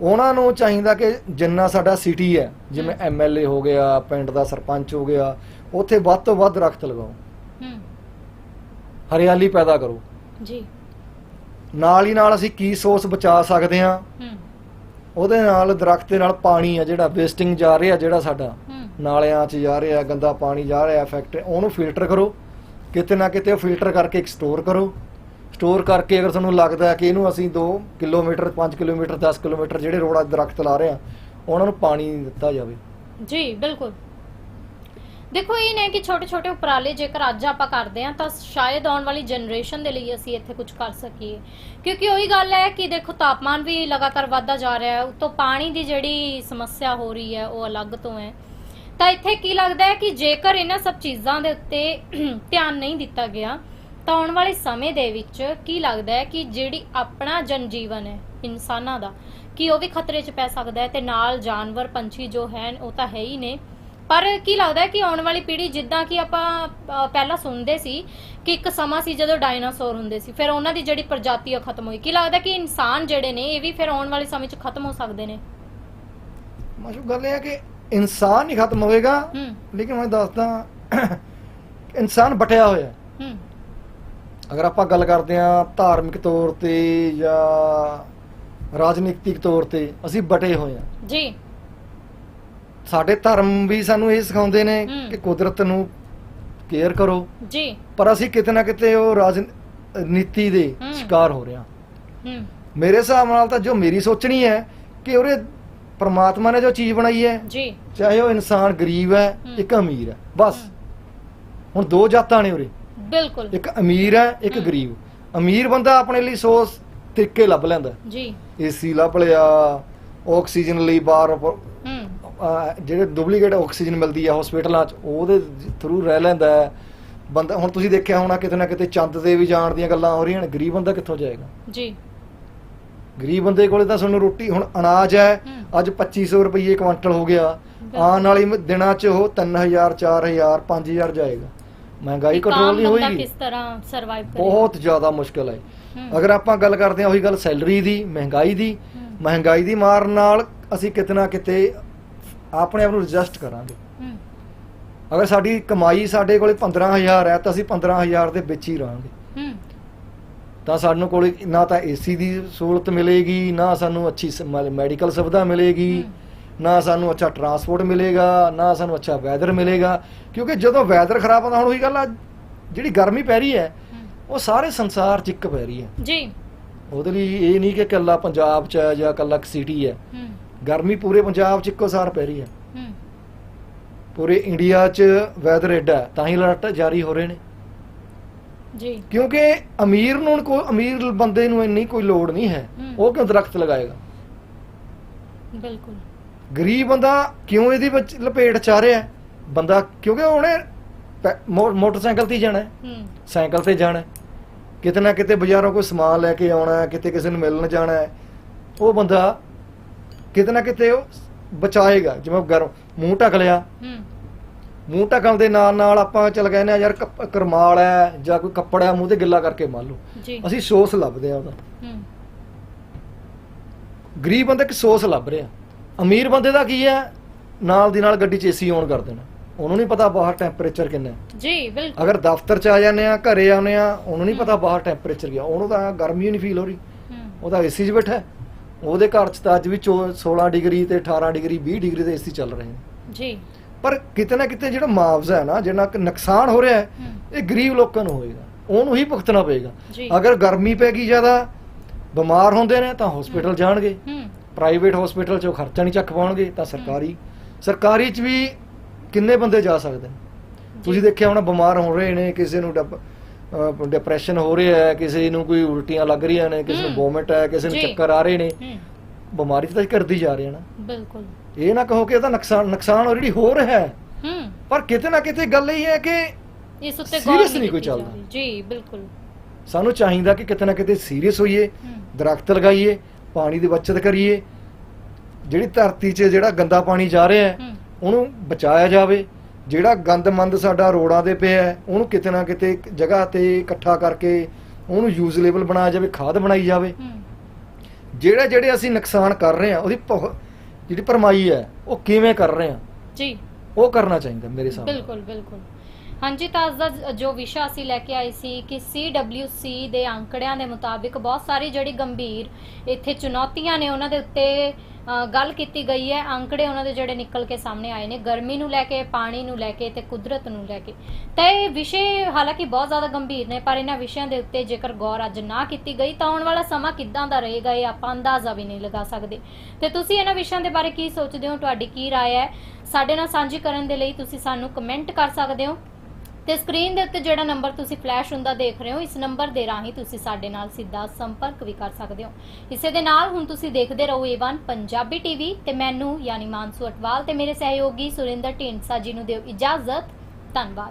ਉਹਨਾਂ ਨੂੰ ਚਾਹੀਦਾ ਕਿ ਜਿੰਨਾ ਸਾਡਾ ਸਿਟੀ ਹੈ ਜਿਵੇਂ। ਐਮਐਲਏ ਹੋ ਗਿਆ ਪਿੰਡ ਦਾ ਸਰਪੰਚ ਹੋ ਗਿਆ ਉੱਥੇ ਵੱਧ ਤੋਂ ਵੱਧ ਦਰਖਤ ਲਗਾਓ। ਹੂੰ। ਹਰਿਆਲੀ ਪੈਦਾ ਕਰੋ। ਜੀ। ਨਾਲ ਹੀ ਨਾਲ ਅਸੀਂ ਕੀ ਸੋਰਸ ਬਚਾ ਸਕਦੇ ਹਾਂ? ਹੂੰ। ਉਹਦੇ ਨਾਲ ਦਰਖਤ ਦੇ ਨਾਲ ਪਾਣੀ ਆ ਜਿਹੜਾ ਵੇਸਟਿੰਗ ਜਾ ਰਿਹਾ ਜਿਹੜਾ ਸਾਡਾ। ਨਾਲਿਆਂ 'ਚ ਜਾ ਰਿਹਾ ਗੰਦਾ ਪਾਣੀ ਜਾ ਰਿਹਾ ਫੈਕਟਰੀ ਉਹਨੂੰ ਫਿਲਟਰ ਕਰੋ। ਕਿਤੇ ਨਾ ਕਿਤੇ ਉਹ ਫਿਲਟਰ ਕਰਕੇ ਇੱਕ ਸਟੋਰ ਕਰੋ। ਸਟੋਰ ਕਰਕੇ ਅਗਰ ਤੁਹਾਨੂੰ ਲੱਗਦਾ ਹੈ ਕਿ ਇਹਨੂੰ ਅਸੀਂ 2 ਕਿਲੋਮੀਟਰ 5 ਕਿਲੋਮੀਟਰ 10 ਕਿਲੋਮੀਟਰ ਜਿਹੜੇ ਰੋੜਾ ਦਰਖਤ ਲਾ ਰਹੇ ਆ ਉਹਨਾਂ ਨੂੰ ਪਾਣੀ ਦਿੱਤਾ ਜਾਵੇ। ਜੀ, ਬਿਲਕੁਲ। ਦੇਖੋ, ਇਹ ਨੇ ਕਿ ਛੋਟੇ ਛੋਟੇ ਉਪਰਾਲੇ ਜੇਕਰ ਅੱਜ ਆਪਾਂ ਕਰਦੇ ਹਾਂ, ਤਾਂ ਸ਼ਾਇਦ ਆਉਣ ਵਾਲੀ ਜਨਰੇਸ਼ਨ ਦੇ ਲਈ ਅਸੀਂ ਇੱਥੇ ਕੁਝ ਕਰ ਸਕੀਏ। ਕਿਉਂਕਿ ਉਹੀ ਗੱਲ ਹੈ ਕਿ ਦੇਖੋ, ਤਾਪਮਾਨ ਵੀ ਲਗਾਤਾਰ ਵਧਦਾ ਜਾ ਰਿਹਾ ਹੈ। ਉਤੋਂ ਪਾਣੀ ਦੀ ਜਿਹੜੀ ਸਮੱਸਿਆ ਹੋ ਰਹੀ ਹੈ, ਉਹ ਅਲੱਗ ਤੋਂ ਹੈ। ਤਾਂ ਇੱਥੇ ਕੀ ਲੱਗਦਾ ਹੈ ਕਿ ਜੇਕਰ ਇਹਨਾਂ ਸਭ ਚੀਜ਼ਾਂ ਦੇ ਉੱਤੇ ਧਿਆਨ ਨਹੀਂ ਦਿੱਤਾ ਗਿਆ ਤਾਂ ਆਉਣ ਵਾਲੇ ਸਮੇਂ ਦੇ ਵਿੱਚ ਕੀ ਲੱਗਦਾ ਹੈ ਕਿ ਜਿਹੜੀ ਆਪਣਾ ਜਨਜੀਵਨ ਹੈ ਇਨਸਾਨਾਂ ਦਾ ਕਿ ਉਹ ਵੀ ਖਤਰੇ 'ਚ ਪੈ ਸਕਦਾ ਹੈ ਤੇ ਨਾਲ ਜਾਨਵਰ ਪੰਛੀ ਜੋ ਹਨ ਉਹ ਤਾਂ ਹੈ ਹੀ ਨੇ। ਪਰ ਕੀ ਲੱਗਦਾ ਹੈ ਕਿ ਆਉਣ ਵਾਲੀ ਪੀੜ੍ਹੀ ਜਿੱਦਾਂ ਕਿ ਆਪਾਂ ਅ, ਪਹਿਲਾਂ ਸੁਣਦੇ ਸੀ ਕਿ ਇੱਕ ਸਮਾਂ ਸੀ ਜਦੋਂ ਡਾਇਨਾਸੌਰ ਹੁੰਦੇ ਸੀ ਫਿਰ ਉਹਨਾਂ ਦੀ ਜਿਹੜੀ ਪ੍ਰਜਾਤੀ ਉਹ ਖਤਮ ਹੋਈ। ਕੀ ਲੱਗਦਾ ਕਿ ਇਨਸਾਨ ਜਿਹੜੇ ਨੇ ਇਹ ਵੀ ਫਿਰ ਆਉਣ ਵਾਲੇ ਸਮੇਂ 'ਚ ਖਤਮ ਹੋ ਸਕਦੇ ਨੇ? ਮਸ਼ੂ ਗੱਲ ਇਹ ਹੈ ਕਿ ਇਨਸਾਨ ਹੀ ਖਤਮ ਹੋਏਗਾ ਹੂੰ। ਲੇਕਿਨ ਮੈਂ ਦੱਸਦਾ ਇਨਸਾਨ ਬਟਿਆ ਹੋਇਆ ਹੈ। ਅਗਰ ਆਪਾਂ ਗੱਲ ਕਰਦੇ ਹਾਂ ਧਾਰਮਿਕ ਤੌਰ ਤੇ ਜਾਂ ਰਾਜਨੀਤਿਕ ਤੌਰ ਤੇ ਅਸੀਂ ਬਟੇ ਹੋਏ ਹਾਂ। ਜੀ। ਸਾਡੇ ਧਰਮ ਵੀ ਸਾਨੂੰ ਇਹ ਸਿਖਾਉਂਦੇ ਨੇ। ਕਿ ਕੁਦਰਤ ਨੂੰ ਕੇਅਰ ਕਰੋ। ਜੀ। ਪਰ ਅਸੀਂ ਕਿਤੇ ਨਾ ਕਿਤੇ ਉਹ ਰਾਜਨੀਤੀ ਦੇ। ਸ਼ਿਕਾਰ ਹੋ ਰਹੇ ਹਾਂ। ਹੂੰ। ਮੇਰੇ ਹਿਸਾਬ ਨਾਲ ਤਾਂ ਜੋ ਮੇਰੀ ਸੋਚਣੀ ਹੈ ਕਿ ਉਹਰੇ ਪ੍ਰਮਾਤਮਾ ਨੇ ਜੋ ਚੀਜ਼ ਬਣਾਈ ਹੈ ਜੀ। ਚਾਹੇ ਉਹ ਇਨਸਾਨ ਗਰੀਬ ਹੈ ਹੂੰ। ਇੱਕ ਅਮੀਰ ਹੈ ਬਸ। ਹੁਣ ਦੋ ਜਾਤਾਂ ਨੇ ਉਰੇ। ਬਿਲਕੁਲ। ਇੱਕ ਅਮੀਰ ਹੈ ਇੱਕ। ਗਰੀਬ। ਅਮੀਰ ਬੰਦਾ ਆਪਣੇ ਲਈ ਸੌ ਤਰੀਕੇ ਲੱਭ ਲੈਂਦਾ। ਜੀ। ਏਸੀ ਲੱਭ ਲਿਆ ਆਕਸੀਜਨ ਲਈ ਬਾਹਰ ਜਿਹੜੇ ਡੁਪਲੀਕੇਟ ਆਕਸੀਜਨ ਮਿਲਦੀ ਆ ਹਸਪੀਟਲਾਂ 'ਚ ਉਹਦੇ ਥਰੂ ਰਹਿ ਲੈਂਦਾ। ਬੰਦਾ ਹੁਣ ਤੁਸੀਂ ਦੇਖਿਆ ਹੋਣਾ ਕਿਤੇ ਨਾ ਕਿਤੇ ਚੰਦ ਤੇ ਵੀ ਜਾਣ ਦੀਆਂ ਗੱਲਾਂ ਹੋ ਰਹੀਆਂ ਨੇ ਗਰੀਬ ਬੰਦਾ ਕਿੱਥੋਂ ਜਾਏਗਾ? ਜੀ। ਗਰੀਬ ਬੰਦੇ ਕੋਲੇ ਤਾਂ ਸਾਨੂੰ ਰੋਟੀ ਹੁਣ ਅਨਾਜ ਹੈ। ਅੱਜ 2500 ਰੁਪਏ ਕੁਇੰਟਲ ਹੋ ਗਿਆ। ਆਉਣ ਵਾਲੀ ਦਿਨਾਂ 'ਚ ਉਹ 3000 4000 5000 ਜਾਏਗਾ। ਮਹਿੰਗਾਈ ਕੰਟਰੋਲ ਨਹੀਂ ਹੋਏਗੀ। ਕਿਸ ਤਰ੍ਹਾਂ ਸਰਵਾਈਵ ਕਰੇਗਾ ਬਹੁਤ ਜ਼ਿਆਦਾ ਮੁਸ਼ਕਲ ਹੈ। ਅਗਰ ਆਪਾਂ ਗੱਲ ਕਰਦੇ ਹਾਂ ਉਹੀ ਗੱਲ ਸੈਲਰੀ ਦੀ ਮਹਿੰਗਾਈ ਦੀ। ਮਹਿੰਗਾਈ ਦੀ ਮਾਰ ਨਾਲ ਅਸੀਂ ਕਿਤੇ ਨਾ ਕਿਤੇ ਆਪਣੇ ਆਪ ਨੂੰ ਐਡਜਸਟ ਕਰਾਂਗੇ। ਅਗਰ ਸਾਡੀ ਕਮਾਈ ਸਾਡੇ ਕੋਲੇ 15000 ਹੈ ਤਾਂ ਅਸੀਂ 15000 ਦੇ ਵਿੱਚ ਹੀ ਰਹਾਂਗੇ। ਤਾਂ ਸਾਨੂੰ ਕੋਲੇ ਨਾ ਤਾਂ ਏਸੀ ਦੀ ਸਹੂਲਤ ਮਿਲੇਗੀ ਨਾ ਸਾਨੂੰ ਅੱਛੀ ਮੈਡੀਕਲ ਸੁਵਿਧਾ ਮਿਲੇਗੀ। ਨਾ ਸਾਨੂੰ ਅੱਛਾ ਟਰਾਂਸਪੋਰਟ ਮਿਲੇਗਾ ਨਾ ਸਾਨੂੰ ਅੱਛਾ ਵੈਦਰ ਮਿਲੇਗਾ ਕਿਉਂਕਿ ਜਦੋਂ ਵੈਦਰ ਖਰਾਬ ਹੁੰਦਾ ਹੁਣ ਉਹੀ ਗੱਲ ਆ ਜਿਹੜੀ ਗਰਮੀ ਪੈ ਰਹੀ ਹੈ। ਉਹ ਸਾਰੇ ਸੰਸਾਰ 'ਚ ਇੱਕ ਪੈ ਰਹੀ ਹੈ। ਜੀ। ਉਹਦੇ ਲਈ ਇਹ ਨਹੀਂ ਕਿ ਇਕੱਲਾ ਪੰਜਾਬ 'ਚ ਹੈ ਜਾਂ ਇਕੱਲਾ ਸਿਟੀ ਹੈ। ਗਰਮੀ ਪੂਰੇ ਪੰਜਾਬ 'ਚ ਇੱਕੋ ਸਾਰ ਪੈ ਰਹੀ ਹੈ। ਪੂਰੇ ਇੰਡੀਆ 'ਚ ਵੈਦਰ ਐਡਾ ਤਾਂ ਹੀ ਅਲਰਟ ਜਾਰੀ ਹੋ ਰਹੇ ਨੇ। ਜੀ। ਕਿਉਂਕਿ ਅਮੀਰ ਨੂੰ ਕੋਈ ਅਮੀਰ ਬੰਦੇ ਨੂੰ ਇੰਨੀ ਕੋਈ ਲੋੜ ਨਹੀਂ ਹੂੰ। ਉਹ ਕਿਉਂ ਦਰਖਤ ਲਗਾਏਗਾ? ਬਿਲਕੁਲ। ਗਰੀਬ ਬੰਦਾ ਕਿਉਂ ਇਹਦੀ ਵਿੱਚ ਲਪੇਟ ਚ ਰਿਹਾ ਹੈ? ਬੰਦਾ ਕਿਉਂਕਿ ਉਹਨੇ ਪੈ- ਮੋ- ਮੋਟਰਸਾਈਕਲ ਤੇ ਹੀ ਜਾਣਾ ਹੈ, ਹੂੰ। ਸਾਈਕਲ ਤੇ ਜਾਣਾ ਹੈ। ਕਿਤੇ ਨਾ ਕਿਤੇ ਬਾਜ਼ਾਰੋਂ ਕੋਈ ਸਮਾਨ ਲੈ ਕੇ ਆਉਣਾ ਹੈ ਕਿਤੇ ਕਿਸੇ ਨੂੰ ਮਿਲਣ ਜਾਣਾ ਹੈ। ਉਹ ਬੰਦਾ ਕਿਤੇ ਨਾ ਕਿਤੇ ਉਹ ਬਚਾਏਗਾ ਜਿਵੇਂ ਗਰਮ ਮੂੰਹ ਢੱਕ ਲਿਆ। ਹੂੰ। ਮੂੰਹ ਢੱਕਣ ਦੇ ਨਾਲ ਨਾਲ ਆਪਾਂ ਚੱਲ ਗਏ ਨੇ ਯਾਰ ਕੱਪ- ਕਰਮਾਲ ਹੈ ਜਾਂ ਕੋਈ ਕੱਪੜਾ ਹੈ, ਮੂੰਹ ਤੇ ਗਿੱਲਾ ਕਰਕੇ ਮੰਨ ਲਓ। ਜੀ। ਅਸੀਂ ਸੋਸ ਲੱਭਦੇ ਆ ਉਹਦਾ। ਹੂੰ। ਗਰੀਬ ਬੰਦੇ ਕਿ ਸੋਸ ਲੱਭ ਰਿਹਾ। ਅਮੀਰ ਬੰਦੇ ਦਾ ਕੀ ਹੈ? ਨਾਲ ਦੀ ਨਾਲ ਗੱਡੀ 'ਚ ਏਸੀ ਔਨ ਕਰ ਦੇਣਾ। ਉਹਨੂੰ ਨਹੀਂ ਪਤਾ ਬਾਹਰ ਟੈਂਪਰੇਚਰ ਕਿੰਨਾ ਹੈ। ਜੀ ਬਿਲਕੁਲ। ਅਗਰ ਦਫ਼ਤਰ 'ਚ ਆ ਜਾਂਦੇ ਆ ਘਰੇ ਆਉਂਦੇ ਆ ਉਹਨੂੰ ਨਹੀਂ ਪਤਾ ਬਾਹਰ ਟੈਂਪਰੇਚਰ ਗਿਆ ਉਹਨੂੰ ਤਾਂ ਗਰਮੀ ਨਹੀਂ ਫੀਲ ਹੋ ਰਹੀ। ਉਹਦਾ ਏਸੀ 'ਚ ਬੈਠਾ ਹੈ। ਉਹਦੇ ਘਰ 'ਚ ਤਾਂ ਅੱਜ ਵੀ ਚੋ- 16 ਡਿਗਰੀ ਤੇ 18 ਡਿਗਰੀ 20 ਡਿਗਰੀ ਦੇ ਏਸੀ ਚੱਲ ਰਹੇ ਨੇ। ਜੀ। ਪਰ ਕਿਤੇ ਨਾ ਕਿਤੇ ਜਿਹੜਾ ਮੁਆਵਜ਼ਾ ਹੈ ਨਾ ਜਿਹੜਾ ਕਿ ਨੁਕਸਾਨ ਹੋ ਰਿਹਾ ਹੈ ਇਹ ਗਰੀਬ ਲੋਕਾਂ ਨੂੰ ਹੋਏਗਾ। ਉਹਨੂੰ ਹੀ ਭੁਗਤਣਾ ਪਏਗਾ। ਅਗਰ ਗਰਮੀ ਪੈ ਗਈ ਜ਼ਿਆਦਾ ਬਿਮਾਰ ਹੁੰਦੇ ਨੇ ਤਾਂ ਹਸਪੀਟਲ ਜਾਣਗੇ। ਪ੍ਰਾਈਵੇਟ ਹਸਪੀਟਲ 'ਚੋਂ ਖਰਚਾ ਨਹੀਂ ਚੱਕ ਪਾਉਣਗੇ ਤਾਂ ਸਰਕਾਰੀ। ਸਰਕਾਰੀ 'ਚ ਵੀ ਕਿੰਨੇ ਬੰਦੇ ਜਾ ਸਕਦੇ ਨੇ? ਤੁਸੀਂ ਦੇਖਿਆ ਹੋਣਾ ਬਿਮਾਰ ਹੋ ਰਹੇ ਨੇ ਕਿਸੇ ਨੂੰ ਡਿਪਰੈਸ਼ਨ ਹੋ ਰਿਹਾ ਹੈ ਕਿਸੇ ਨੂੰ ਕੋਈ ਉਲਟੀਆਂ ਲੱਗ ਰਹੀਆਂ ਨੇ ਕਿਸੇ ਨੂੰ ਹੂੰ। ਵੋਮਿਟ ਹੈ ਕਿਸੇ ਨੂੰ। ਚੱਕਰ ਆ ਰਹੇ ਨੇ। ਹੂੰ। ਬਿਮਾਰੀ ਤਾਂ ਕਰਦੀ ਜਾ ਰਹੇ ਨਾ। ਬਿਲਕੁਲ। ਇਹ ਨਾ ਕਹੋ ਕਿ ਇਹਦਾ ਨੁਕਸਾਨ ਨੁਕਸਾਨ ਆਲਰੇਡੀ ਹੋ ਰਿਹਾ ਹੈ। ਹੂੰ। ਪਰ ਕਿਤੇ ਨਾ ਕਿਤੇ ਗੱਲ ਇਹ ਹੈ ਕਿ ਇਸ ਉੱਤੇ ਗੌਰ ਨਹੀਂ ਕੋਈ ਚੱਲਦਾ। ਜੀ ਬਿਲਕੁਲ। ਸਾਨੂੰ ਚਾਹੀਦਾ ਕਿ ਕਿਤੇ ਨਾ ਕਿਤੇ ਸੀਰੀਅਸ ਹੋਈਏ ਹੂੰ। ਦਰਖਤ ਲਗਾਈਏ ਪਾਣੀ ਦੀ ਬਚਤ ਕਰੀਏ ਜਿਹੜੀ ਧਰਤੀ 'ਚ ਜਿਹੜਾ ਗੰਦਾ ਪਾਣੀ ਜਾ ਰਿਹਾ ਹੈ ਉਹਨੂੰ ਬਚਾਇਆ ਜਾਵੇ। ਜਿਹੜਾ ਗੰਦਮੰਦ ਸਾਡਾ ਰੋੜਾਂ ਦੇ ਪਿਆ ਹੈ ਉਹਨੂੰ ਕਿਤੇ ਨਾ ਕਿਤੇ ਜਗ੍ਹਾ ਤੇ ਇਕੱਠਾ ਕਰਕੇ ਉਹਨੂੰ ਯੂਜ਼ਲੇਬਲ ਬਣਾਇਆ ਜਾਵੇ ਖਾਦ ਬਣਾਈ ਜਾਵੇ। ਜਿਹੜੇ ਜਿਹੜੇ ਅਸੀਂ ਨੁਕਸਾਨ ਕਰ ਰਹੇ ਹਾਂ ਉਹਦੀ ਜਿਹੜੀ ਭਰਮਾਈ ਹੈ ਉਹ ਕਿਵੇਂ ਕਰ ਰਹੇ ਹਾਂ? ਜੀ। ਉਹ ਕਰਨਾ ਚਾਹੀਦਾ ਮੇਰੇ ਹਿਸਾਬ ਨਾਲ। ਬਿਲਕੁਲ ਬਿਲਕੁਲ। ਹਾਂਜੀ ਤਾਂ ਅੱਜ ਦਾ ਜ- ਜੋ ਵਿਸ਼ਾ ਅਸੀਂ ਲੈ ਕੇ ਆਏ ਸੀ ਕਿ CWC ਦੇ ਅੰਕੜਿਆਂ ਦੇ ਮੁਤਾਬਿਕ ਬਹੁਤ ਸਾਰੀ ਜਿਹੜੀ ਗੰਭੀਰ ਇੱਥੇ ਚੁਣੌਤੀਆਂ ਨੇ ਉਹਨਾਂ ਦੇ ਉੱਤੇ ਅ, ਗੱਲ ਕੀਤੀ ਗਈ ਹੈ ਅੰਕੜੇ ਉਹਨਾਂ ਦੇ ਜਿਹੜੇ ਨਿਕਲ ਕੇ ਸਾਹਮਣੇ ਆਏ ਨੇ ਗਰਮੀ ਨੂੰ ਲੈ ਕੇ ਪਾਣੀ ਨੂੰ ਲੈ ਕੇ ਤੇ ਕੁਦਰਤ ਨੂੰ ਲੈ ਕੇ ਤਾਂ ਇਹ ਵਿਸ਼ੇ ਹਾਲਾਂਕਿ ਬਹੁਤ ਜ਼ਿਆਦਾ ਗੰਭੀਰ ਨੇ ਪਰ ਇਹਨਾਂ ਵਿਸ਼ਿਆਂ ਦੇ ਉੱਤੇ ਜੇਕਰ ਗੌਰ ਅੱਜ ਨਾ ਕੀਤੀ ਗਈ ਤਾਂ ਆਉਣ ਵਾਲਾ ਸਮਾਂ ਕਿੱਦਾਂ ਦਾ ਰਹੇਗਾ ਇਹ ਆਪਾਂ ਅੰਦਾਜ਼ਾ ਵੀ ਨਹੀਂ ਲਗਾ ਸਕਦੇ ਤੇ ਤੁਸੀਂ ਇਹਨਾਂ ਵਿਸ਼ਿਆਂ ਦੇ ਬਾਰੇ ਕੀ ਸੋਚਦੇ ਹੋ ਤੁਹਾਡੀ ਕੀ رائے ਹੈ ਸਾਡੇ ਨਾਲ ਸਾਂਝੀ ਕਰਨ ਦੇ ਲਈ ਤੁਸੀਂ ਸਾਨੂੰ ਕਮੈਂਟ ਕਰ ਸਕਦੇ ਹੋ ਤੇ ਸਕਰੀਨ ਦੇ ਉੱਤੇ ਜਿਹੜਾ ਨੰਬਰ ਤੁਸੀਂ ਫਲੈਸ਼ ਹੁੰਦਾ ਦੇਖ ਰਹੇ ਹੋ, ਇਸ ਨੰਬਰ ਦੇ ਰਾਹੀਂ ਤੁਸੀਂ ਸਾਡੇ ਨਾਲ ਸਿੱਧਾ ਸੰਪਰਕ ਵੀ ਕਰ ਸਕਦੇ ਹੋ। ਇਸੇ ਦੇ ਨਾਲ ਹੁਣ ਤੁਸੀਂ ਦੇਖਦੇ ਰਹੋ A1 ਪੰਜਾਬੀ ਟੀਵੀ ਤੇ ਮੈਨੂੰ, ਯਾਨੀ ਮਾਨਸੂ ਅਟਵਾਲ ਤੇ ਮੇਰੇ ਸਹਿਯੋਗੀ ਸੁਰਿੰਦਰ ਢੀਂਡਸਾ ਜੀ ਨੂੰ ਦਿਓ ਇਜਾਜ਼ਤ। ਧੰਨਵਾਦ।